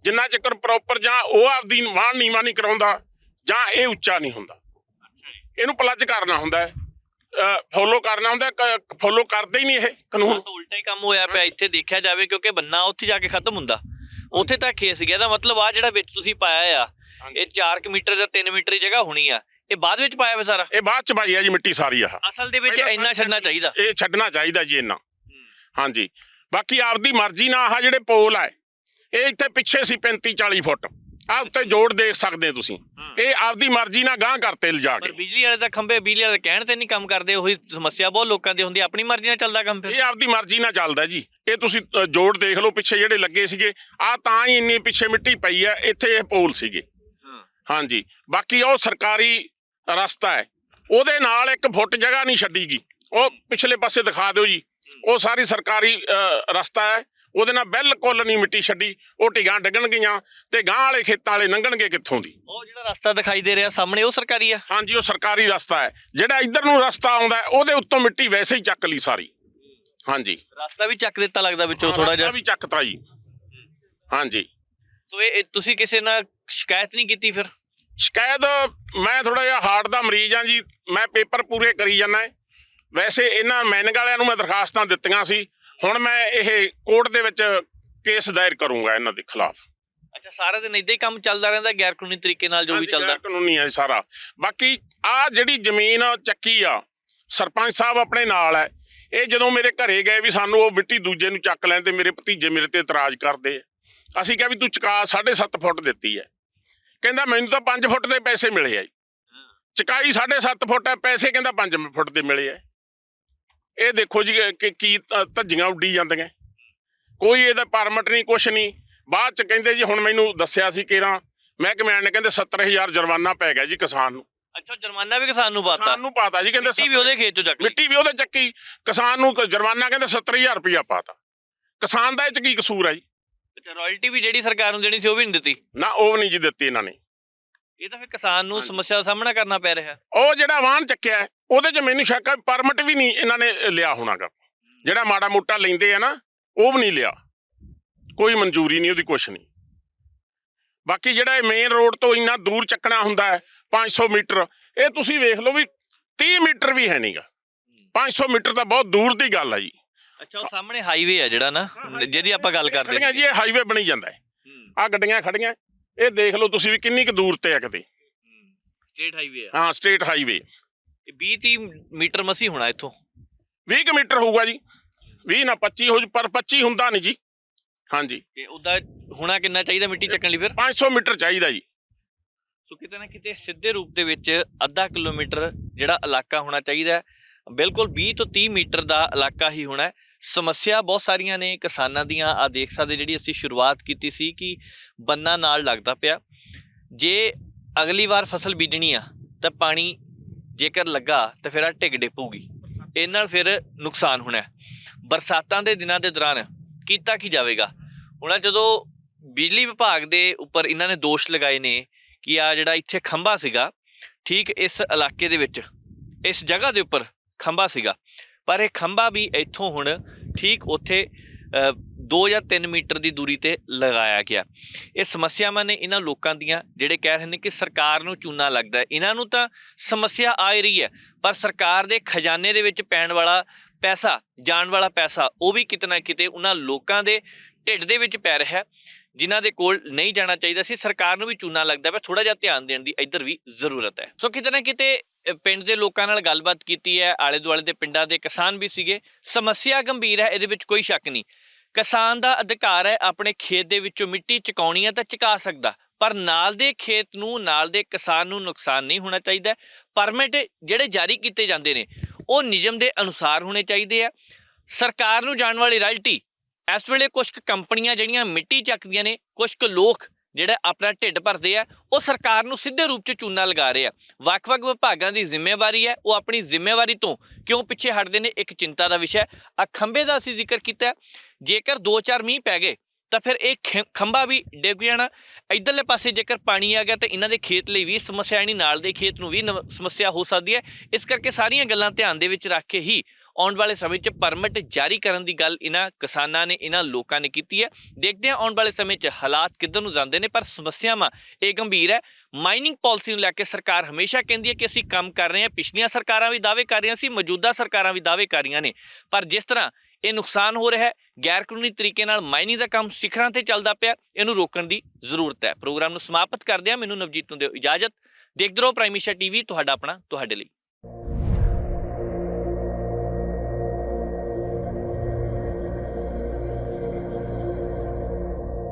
ਜਿੰਨਾ ਚਿਰ ਪ੍ਰੋਪਰ ਜਾਂ ਉਹ ਆਪਦੀ ਵਾਹਣ ਨੀਵਾ ਨਹੀਂ ਕਰਾਉਂਦਾ ਜਾਂ ਇਹ ਉੱਚਾ ਨਹੀਂ ਹੁੰਦਾ। ਇਹਨੂੰ ਪਲੱਜ ਕਰਨਾ ਹੁੰਦਾ ਹੈ। ਫੋਲੋ ਕਰਨਾ ਹੁੰਦਾ ਫੋਲੋ ਕਰਦੇ ਹੀ ਨਹੀਂ ਇਹ ਕਾਨੂੰਨ। ਉਲਟਾ ਹੀ ਕੰਮ ਹੋਇਆ ਪਿਆ ਇੱਥੇ ਦੇਖਿਆ ਜਾਵੇ ਕਿਉਂਕਿ ਬੰਨਾ ਉੱਥੇ ਜਾ ਕੇ ਖਤਮ ਹੁੰਦਾ। ਉੱਥੇ ਤਾਂ ਖੇਸ ਗਿਆ ਦਾ ਮਤਲਬ ਆ ਜਿਹੜਾ ਵਿੱਚ ਤੁਸੀਂ ਪਾਇਆ ਆ ਇਹ 4 ਮੀਟਰ ਜਾਂ 3 ਮੀਟਰ ਦੀ ਜਗ੍ਹਾ ਹੋਣੀ ਆ। ਇਹ ਬਾਅਦ ਵਿੱਚ ਪਾਇਆ ਵਾ ਸਾਰਾ? ਇਹ ਬਾਅਦ ਚ ਪਾਈ ਆ ਜੀ ਮਿੱਟੀ ਸਾਰੀ ਆਹ। ਅਸਲ ਦੇ ਵਿੱਚ ਇੰਨਾ ਛੱਡਣਾ ਚਾਹੀਦਾ। ਇਹ ਛੱਡਣਾ ਚਾਹੀਦਾ ਜੀ ਇਹਨਾਂ ਹਾਂਜੀ। ਬਾਕੀ ਆਪਦੀ ਮਰਜ਼ੀ ਨਾਲ ਆਹ ਜਿਹੜੇ ਪੋਲ ਆ ਇਹ ਇੱਥੇ ਪਿੱਛੇ ਸੀ 35 40 ਫੁੱਟ। ਆ ਉੱਤੇ ਜੋੜ ਦੇਖ ਸਕਦੇ ਹੋ ਤੁਸੀਂ। ਇਹ ਆਪਦੀ ਮਰਜ਼ੀ ਨਾਲ ਗਾਂਹ ਕਰਤੇ ਲਿਜਾ ਪਰ ਕੇ। ਬਿਜਲੀ ਵਾਲੇ ਤਾਂ ਖੰਭੇ ਬਿਜਲੀ ਵਾਲੇ ਕਹਿਣ ਤੇ ਨਹੀਂ ਕੰਮ ਕਰਦੇ ਉਹੀ ਸਮੱਸਿਆ ਬਹੁਤ ਲੋਕਾਂ ਦੀ ਹੁੰਦੀ ਆਪਣੀ ਮਰਜ਼ੀ ਨਾਲ ਚੱਲਦਾ ਕੰਮ ਫਿਰ। ਇਹ ਆਪਦੀ ਮਰਜ਼ੀ ਨਾਲ ਚੱਲਦਾ ਜੀ। ਇਹ ਤੁਸੀਂ ਅ, ਜੋੜ ਦੇਖ ਲਓ ਪਿੱਛੇ ਜਿਹੜੇ ਲੱਗੇ ਸੀਗੇ ਆ ਤਾਂ ਹੀ ਇੰਨੀ ਪਿੱਛੇ ਮਿੱਟੀ ਪਈ ਆ ਇੱਥੇ ਇਹ ਪੋਲ ਸੀਗੇ। ਹਾਂਜੀ। ਬਾਕੀ ਉਹ ਸਰਕਾਰੀ ਰਸਤਾ ਹੈ। ਉਹਦੇ ਨਾਲ ਇੱਕ ਫੁੱਟ ਜਗ੍ਹਾ ਨਹੀਂ ਛੱਡੀਗੀ ਉਹ ਪਿਛਲੇ ਪਾਸੇ ਦਿਖਾ ਦਿਓ ਜੀ। ਉਹ ਸਾਰੀ ਸਰਕਾਰੀ ਅ, ਰਸਤਾ ਹੈ। ਉਹਦੇ ਨਾਲ ਬਿਲਕੁਲ ਨਹੀਂ ਮਿੱਟੀ ਛੱਡੀ ਉਹ ਢਿਗਾਂ ਡੱਗਣ ਗਈਆਂ ਤੇ ਗਾਂ ਵਾਲੇ ਖੇਤਾਂ ਵਾਲੇ ਲੰਘਣਗੇ ਕਿੱਥੋਂ ਦੀ? ਉਹ ਜਿਹੜਾ ਰਸਤਾ ਦਿਖਾਈ ਦੇ ਰਿਹਾ ਸਾਹਮਣੇ ਉਹ ਸਰਕਾਰੀ ਆ? ਹਾਂਜੀ ਉਹ ਸਰਕਾਰੀ ਰਸਤਾ ਹੈ। ਜਿਹੜਾ ਇੱਧਰ ਨੂੰ ਰਸਤਾ ਆਉਂਦਾ ਉਹਦੇ ਉੱਤੋਂ ਮਿੱਟੀ ਵੈਸੇ ਹੀ ਚੱਕ ਲਈ ਸਾਰੀ। ਹਾਂਜੀ। ਰਸਤਾ ਵੀ ਚੱਕ ਦਿੱਤਾ ਲੱਗਦਾ ਵਿੱਚੋਂ ਥੋੜਾ ਰਸਤਾ ਜਿਹਾ। ਵੀ ਚੱਕਤਾ ਜੀ। ਹਾਂਜੀ। ਸੋ ਇਹ ਤੁਸੀਂ ਕਿਸੇ ਨਾਲ ਸ਼ਿਕਾਇਤ ਨਹੀਂ ਕੀਤੀ ਫਿਰ? ਸ਼ਿਕਾਇਤ ਮੈਂ ਥੋੜਾ ਜਿਹਾ ਹਾਰਟ ਦਾ ਮਰੀਜ਼ ਹਾਂ ਜੀ। ਮੈਂ ਪੇਪਰ ਪੂਰੇ ਕਰੀ ਜਾਂਦਾ ਵੈਸੇ ਇਹਨਾਂ ਮੈਨਿੰਗ ਵਾਲਿਆਂ ਨੂੰ ਮੈਂ ਦਰਖਾਸਤਾਂ ਦਿੱਤੀਆਂ ਸੀ। ਹੁਣ ਮੈਂ ਇਹ ਕੋਰਟ ਦੇ ਵਿੱਚ ਕੇਸ ਦਾਇਰ ਕਰੂੰਗਾ ਇਹਨਾਂ ਦੇ ਖਿਲਾਫ। ਅੱਛਾ ਸਾਰਾ ਦਿਨ ਇਦਾਂ ਹੀ ਕੰਮ ਚੱਲਦਾ ਰਹਿੰਦਾ ਗੈਰ ਕਾਨੂੰਨੀ ਤਰੀਕੇ ਨਾਲ ਜੋ ਵੀ ਚੱਲਦਾ। ਕਾਨੂੰਨੀ ਹੈ ਸਾਰਾ। ਬਾਕੀ ਆ ਜਿਹੜੀ ਜ਼ਮੀਨ ਚੱਕੀ ਆ ਸਰਪੰਚ ਸਾਹਿਬ ਆਪਣੇ ਨਾਲ ਹੈ। ਇਹ ਜਦੋਂ ਮੇਰੇ ਘਰੇ ਗਏ ਵੀ ਸਾਨੂੰ ਉਹ ਮਿੱਟੀ ਦੂਜੇ ਨੂੰ ਚੱਕ ਲੈਣ ਤੇ ਮੇਰੇ ਭਤੀਜੇ ਮੇਰੇ ਤੇ ਇਤਰਾਜ਼ ਕਰਦੇ। ਅਸੀਂ ਕਿਹਾ ਵੀ ਤੂੰ ਚੁਕਾ 7.5 ਫੁੱਟ ਦਿੱਤੀ ਹੈ। ਕਹਿੰਦਾ ਮੈਨੂੰ ਤਾਂ 5 ਫੁੱਟ ਦੇ ਪੈਸੇ ਮਿਲੇ ਆ ਚੁਕਾਈ 7.5 ਫੁੱਟ ਹੈ ਪੈਸੇ ਕਹਿੰਦਾ 5 ਫੁੱਟ ਦੇ ਮਿਲੇ ਆ। ਇਹ ਦੇਖੋ ਜੀ ਕਿ ਕੀ ਧੱਜੀਆਂ ਉੱਡੀ ਜਾਂਦੀਆਂ। ਕੋਈ ਇਹਦਾ ਪਰਮਿਟ ਨਹੀਂ ਕੁਛ ਨਹੀਂ। ਬਾਅਦ ਚ ਕਹਿੰਦੇ ਜੀ ਹੁਣ ਮੈਨੂੰ ਦੱਸਿਆ ਸੀ ਕਿਰਾਂ ਮਹਿਕਮੇ ਨੇ ਕਹਿੰਦੇ 70000 ਜੁਰਮਾਨਾ ਪੈ ਗਿਆ ਜੀ ਕਿਸਾਨ ਨੂੰ। ਅੱਛਾ ਜੁਰਮਾਨਾ ਵੀ ਕਿਸਾਨ ਨੂੰ ਪਾਤਾ? ਕਿਸਾਨ ਨੂੰ ਪਾਤਾ ਜੀ ਕਹਿੰਦੇ ਮਿੱਟੀ ਵੀ ਉਹਦੇ ਖੇਤ ਚੋਂ ਚੱਕ ਮਿੱਟੀ ਵੀ ਉਹਦੇ ਚੱਕੀ। ਕਿਸਾਨ ਨੂੰ ਜੁਰਮਾਨਾ ਕਹਿੰਦੇ 70000 ਰੁਪਇਆ ਪਾਤਾ। ਕਿਸਾਨ ਦਾ ਇਹ ਚ ਕੀ ਕਸੂਰ ਹੈ ਜੀ? ਅੱਛਾ ਰਾਇਲਟੀ ਵੀ ਜਿਹੜੀ ਸਰਕਾਰ ਨੂੰ ਦੇਣੀ ਸੀ ਉਹ ਵੀ ਨਹੀਂ ਦਿੱਤੀ? ਨਾ ਉਹ ਨਹੀਂ ਜੀ ਦਿੱਤੀ ਇਹਨਾਂ ਨੇ। ਇਹ ਤਾਂ ਫਿਰ ਕਿਸਾਨ ਨੂੰ। ਸਮੱਸਿਆ ਦਾ ਸਾਹਮਣਾ ਕਰਨਾ ਪੈ ਰਿਹਾ। ਉਹ ਜਿਹੜਾ ਵਾਹਨ ਚੱਕਿਆ ਹੈ, ਉਹਦੇ ਚ ਮੈਨੂੰ ਸ਼ੱਕ ਹੈ ਪਰਮਿਟ ਵੀ ਨਹੀਂ ਇਹਨਾਂ ਨੇ ਲਿਆ ਹੋਣਾਗਾ। ਜਿਹੜਾ ਮਾੜਾ ਮੋਟਾ ਲੈਂਦੇ ਆ ਨਾ ਉਹ ਵੀ ਨਹੀਂ ਲਿਆ। ਕੋਈ ਮਨਜ਼ੂਰੀ ਨਹੀਂ ਉਹਦੀ ਕੁਛ ਨਹੀਂ। ਬਾਕੀ ਜਿਹੜਾ ਇਹ ਮੇਨ ਰੋਡ ਤੋਂ ਇੰਨਾ ਦੂਰ ਚੱਕਣਾ ਹੁੰਦਾ ਹੈ 500 ਮੀਟਰ ਇਹ ਤੁਸੀਂ ਵੇਖ ਲਓ ਵੀ 30 ਮੀਟਰ ਵੀ ਹੈ ਨਹੀਂਗਾ। 500 ਮੀਟਰ ਤਾਂ ਬਹੁਤ ਦੂਰ ਦੀ ਗੱਲ ਹੈ ਜੀ। ਅੱਛਾ ਉਹ ਸਾਹਮਣੇ ਹਾਈਵੇ ਆ ਜਿਹੜਾ ਨਾ ਜਿਹਦੀ ਆਪਾਂ ਗੱਲ ਕਰਦੇ ਗੱਡੀਆਂ ਜੀ ਇਹ ਹਾਈਵੇ ਬਣੀ ਜਾਂਦਾ ਹੈ। ਆ ਗੱਡੀਆਂ ਖੜੀਆਂ। ਇਹ ਦੇਖ ਲਓ ਤੁਸੀਂ ਵੀ ਕਿੰਨੀ ਕੁ ਦੂਰ ਤੇ ਆ ਕਿਤੇ ਸਟੇਟ ਹਾਈਵੇ ਆ। ਹਾਂ ਸਟੇਟ ਹਾਈਵੇ। ਇਹ 20 30 ਮੀਟਰ ਮਸੀ ਹੋਣਾ ਇੱਥੋਂ। 20 ਕੁ ਮੀਟਰ ਹੋਊਗਾ ਜੀ। 20 ਨਾ 25 ਹੋ ਪਰ 25 ਹੁੰਦਾ ਨਹੀਂ ਜੀ। ਹਾਂਜੀ। ਤੇ ਉਹਦਾ ਹੋਣਾ ਕਿੰਨਾ ਚਾਹੀਦਾ ਮਿੱਟੀ ਚੱਕਣ ਲਈ ਫਿਰ? 500 ਮੀਟਰ ਚਾਹੀਦਾ ਜੀ। ਸੋ ਕਿਤੇ ਨਾ ਕਿਤੇ ਸਿੱਧੇ ਰੂਪ ਦੇ ਵਿੱਚ ਅੱਧਾ ਕਿਲੋਮੀਟਰ ਜਿਹੜਾ ਇਲਾਕਾ ਹੋਣਾ ਚਾਹੀਦਾ ਬਿਲਕੁਲ 20 ਤੋਂ 30 ਮੀਟਰ ਦਾ ਇਲਾਕਾ ਹੀ ਹੋਣਾ ਸਮੱਸਿਆ ਬਹੁਤ ਸਾਰੀਆਂ ਨੇ ਕਿਸਾਨਾਂ ਦੀਆਂ। ਆ ਦੇਖ ਸਕਦੇ ਜਿਹੜੀ ਅਸੀਂ ਸ਼ੁਰੂਆਤ ਕੀਤੀ ਸੀ ਕਿ ਬੰਨਾ ਨਾਲ ਲੱਗਦਾ ਪਿਆ। ਜੇ ਅਗਲੀ ਵਾਰ ਫਸਲ ਬੀਜਣੀ ਆ, ਤਾਂ ਪਾਣੀ ਜੇਕਰ ਲੱਗਾ, ਤਾਂ ਫਿਰ ਆ ਢਿੱਗ ਡਿੱਪੂਗੀ। ਇਹ ਨਾਲ ਫਿਰ ਨੁਕਸਾਨ ਹੋਣਾ। ਬਰਸਾਤਾਂ ਦੇ ਦਿਨਾਂ ਦੇ ਦੌਰਾਨ ਕੀਤਾ ਕੀ ਜਾਵੇਗਾ? ਹੁਣ ਜਦੋਂ ਬਿਜਲੀ ਵਿਭਾਗ ਦੇ ਉੱਪਰ ਇਹਨਾਂ ਨੇ ਦੋਸ਼ ਲਗਾਏ ਨੇ ਕਿ ਆ ਜਿਹੜਾ ਇੱਥੇ ਖੰਭਾ ਸੀਗਾ, ਠੀਕ ਇਸ ਇਲਾਕੇ ਦੇ ਵਿੱਚ, ਇਸ ਜਗ੍ਹਾ ਦੇ ਉੱਪਰ ਖੰਭਾ ਸੀਗਾ। ਪਰ ਇਹ ਖੰਭਾ ਵੀ ਇੱਥੋਂ ਹੁਣ ਠੀਕ ਉੱਥੇ 2 ਜਾਂ 3 ਮੀਟਰ ਦੀ ਦੂਰੀ ਤੇ ਲਗਾਇਆ ਗਿਆ। ਇਹ ਸਮੱਸਿਆਵਾਂ ਨੇ ਇਹਨਾਂ ਲੋਕਾਂ ਦੀਆਂ ਜਿਹੜੇ ਕਹਿ ਰਹੇ ਨੇ ਕਿ ਸਰਕਾਰ ਨੂੰ ਚੂਨਾ ਲੱਗਦਾ ਇਹਨਾਂ ਨੂੰ ਤਾਂ ਸਮੱਸਿਆ ਆ ਹੀ ਰਹੀ ਹੈ, ਪਰ ਸਰਕਾਰ ਦੇ ਖਜ਼ਾਨੇ ਦੇ ਵਿੱਚ ਪੈਣ ਵਾਲਾ ਪੈਸਾ, ਜਾਣ ਵਾਲਾ ਪੈਸਾ, ਉਹ ਵੀ ਕਿਤੇ ਨਾ ਕਿਤੇ ਉਹਨਾਂ ਲੋਕਾਂ ਦੇ ਢਿੱਡ ਦੇ ਵਿੱਚ ਪੈ ਰਿਹਾ ਜਿਨ੍ਹਾਂ ਦੇ ਕੋਲ ਨਹੀਂ ਜਾਣਾ ਚਾਹੀਦਾ ਸੀ। ਸਰਕਾਰ ਨੂੰ ਵੀ ਚੂਨਾ ਲੱਗਦਾ ਹੈ ਥੋੜਾ ਜਿਹਾ ਧਿਆਨ ਦੇਣ ਦੀ ਇੱਧਰ ਵੀ ਜ਼ਰੂਰਤ ਹੈ। ਸੋ ਕਿਤੇ ਨਾ ਕਿਤੇ ਪਿੰਡ ਦੇ ਲੋਕਾਂ ਨਾਲ ਗੱਲਬਾਤ ਕੀਤੀ ਹੈ ਆਲੇ ਦੁਆਲੇ ਦੇ ਪਿੰਡਾਂ ਦੇ ਕਿਸਾਨ ਵੀ ਸੀਗੇ। ਸਮੱਸਿਆ ਗੰਭੀਰ ਹੈ, ਇਹਦੇ ਵਿੱਚ ਕੋਈ ਸ਼ੱਕ ਨਹੀਂ। ਕਿਸਾਨ ਦਾ ਅਧਿਕਾਰ ਹੈ, ਆਪਣੇ ਖੇਤ ਦੇ ਵਿੱਚੋਂ ਮਿੱਟੀ ਚੁਕਾਉਣੀ ਹੈ ਤਾਂ ਚੁਕਾ ਸਕਦਾ, ਪਰ ਨਾਲ ਦੇ ਖੇਤ ਨੂੰ, ਨਾਲ ਦੇ ਕਿਸਾਨ ਨੂੰ ਨੁਕਸਾਨ ਨਹੀਂ ਹੋਣਾ ਚਾਹੀਦਾ। ਪਰਮਿਟ ਜਿਹੜੇ ਜਾਰੀ ਕੀਤੇ ਜਾਂਦੇ ਨੇ, ਉਹ ਨਿਯਮ ਦੇ ਅਨੁਸਾਰ ਹੋਣੇ ਚਾਹੀਦੇ ਆ। ਸਰਕਾਰ ਨੂੰ ਜਾਣ ਵਾਲੀ ਰਾਇਲਟੀ ਇਸ ਵੇਲੇ ਕੁਝ ਕੁ ਕੰਪਨੀਆਂ ਜਿਹੜੀਆਂ ਮਿੱਟੀ ਚੱਕਦੀਆਂ ਨੇ ਕੁਝ ਕੁ ਲੋਕ ਜਿਹੜਾ ਆਪਣਾ ਢਿੱਡ ਭਰਦੇ ਆ, ਉਹ ਸਰਕਾਰ ਨੂੰ ਸਿੱਧੇ ਰੂਪ 'ਚ ਚੂਨਾ ਲਗਾ ਰਹੇ ਆ। ਵੱਖ-ਵੱਖ ਵਿਭਾਗਾਂ ਦੀ ਜ਼ਿੰਮੇਵਾਰੀ ਹੈ, ਉਹ ਆਪਣੀ ਜ਼ਿੰਮੇਵਾਰੀ ਤੋਂ ਕਿਉਂ ਪਿੱਛੇ ਹਟਦੇ ਨੇ, ਇੱਕ ਚਿੰਤਾ ਦਾ ਵਿਸ਼ਾ ਆ ਖੰਬੇ ਦਾ ਅਸੀਂ ਜ਼ਿਕਰ ਕੀਤਾ ਜੇਕਰ 2-4 ਮੀਂਹ ਪੈ ਗਏ, ਤਾਂ ਫਿਰ ਇਹ ਖੰਭਾ ਵੀ ਡਿੱਗ ਜਾਣਾ। ਇਧਰਲੇ ਪਾਸੇ ਜੇਕਰ ਪਾਣੀ ਆ ਗਿਆ, ਤਾਂ ਇਹਨਾਂ ਦੇ ਖੇਤ ਲਈ ਵੀ ਸਮੱਸਿਆ ਨਹੀਂ ਨਾਲ ਦੇ ਖੇਤ ਨੂੰ ਵੀ ਨਵ- ਸਮੱਸਿਆ ਹੋ ਸਕਦੀ ਹੈ। ਇਸ ਕਰਕੇ ਸਾਰੀਆਂ ਗੱਲਾਂ ਧਿਆਨ ਦੇ ਵਿੱਚ ਰੱਖ ਕੇ ਹੀ ਆਉਣ ਵਾਲੇ ਸਮੇਂ 'ਚ ਪਰਮਿਟ ਜਾਰੀ ਕਰਨ ਦੀ ਗੱਲ ਇਹਨਾਂ ਕਿਸਾਨਾਂ ਨੇ, ਇਹਨਾਂ ਲੋਕਾਂ ਨੇ ਕੀਤੀ ਹੈ। ਦੇਖਦੇ ਹਾਂ ਆਉਣ ਵਾਲੇ ਸਮੇਂ 'ਚ ਹਾਲਾਤ ਕਿੱਧਰ ਨੂੰ ਜਾਂਦੇ ਨੇ, ਪਰ ਸਮੱਸਿਆਵਾਂ ਇਹ ਗੰਭੀਰ ਹੈ। ਮਾਈਨਿੰਗ ਪਾਲਿਸੀ ਨੂੰ ਲੈ ਕੇ ਸਰਕਾਰ ਹਮੇਸ਼ਾ ਕਹਿੰਦੀ ਹੈ ਕਿ ਅਸੀਂ ਕੰਮ ਕਰ ਰਹੇ ਹਾਂ, ਪਿਛਲੀਆਂ ਸਰਕਾਰਾਂ ਵੀ ਦਾਅਵੇ ਕਰ ਰਹੀਆਂ ਸੀ, ਮੌਜੂਦਾ ਸਰਕਾਰਾਂ ਵੀ ਦਾਅਵੇ ਕਰ ਰਹੀਆਂ ਨੇ। ਪਰ ਜਿਸ ਤਰ੍ਹਾਂ ਇਹ ਨੁਕਸਾਨ ਹੋ ਰਿਹਾ ਹੈ ਗੈਰ ਕਾਨੂੰਨੀ ਤਰੀਕੇ ਨਾਲ ਮਾਈਨਿੰਗ ਦਾ ਕੰਮ ਸਿਖਰਾਂ ਤੇ ਚੱਲਦਾ ਪਿਆ, ਇਹਨੂੰ ਰੋਕਣ ਦੀ ਜ਼ਰੂਰਤ ਹੈ। ਪ੍ਰੋਗਰਾਮ ਨੂੰ ਸਮਾਪਤ ਕਰਦੇ ਹਾਂ। ਮੈਨੂੰ ਨਵਜੀਤ ਨੂੰ ਦਿਓ ਇਜਾਜ਼ਤ। ਦੇਖਦੇ ਰਹੋ ਪ੍ਰਾਈਮ ਏਸ਼ੀਆ ਟੀਵੀ ਤੁਹਾਡਾ ਆਪਣਾ, ਤੁਹਾਡੇ ਲਈ।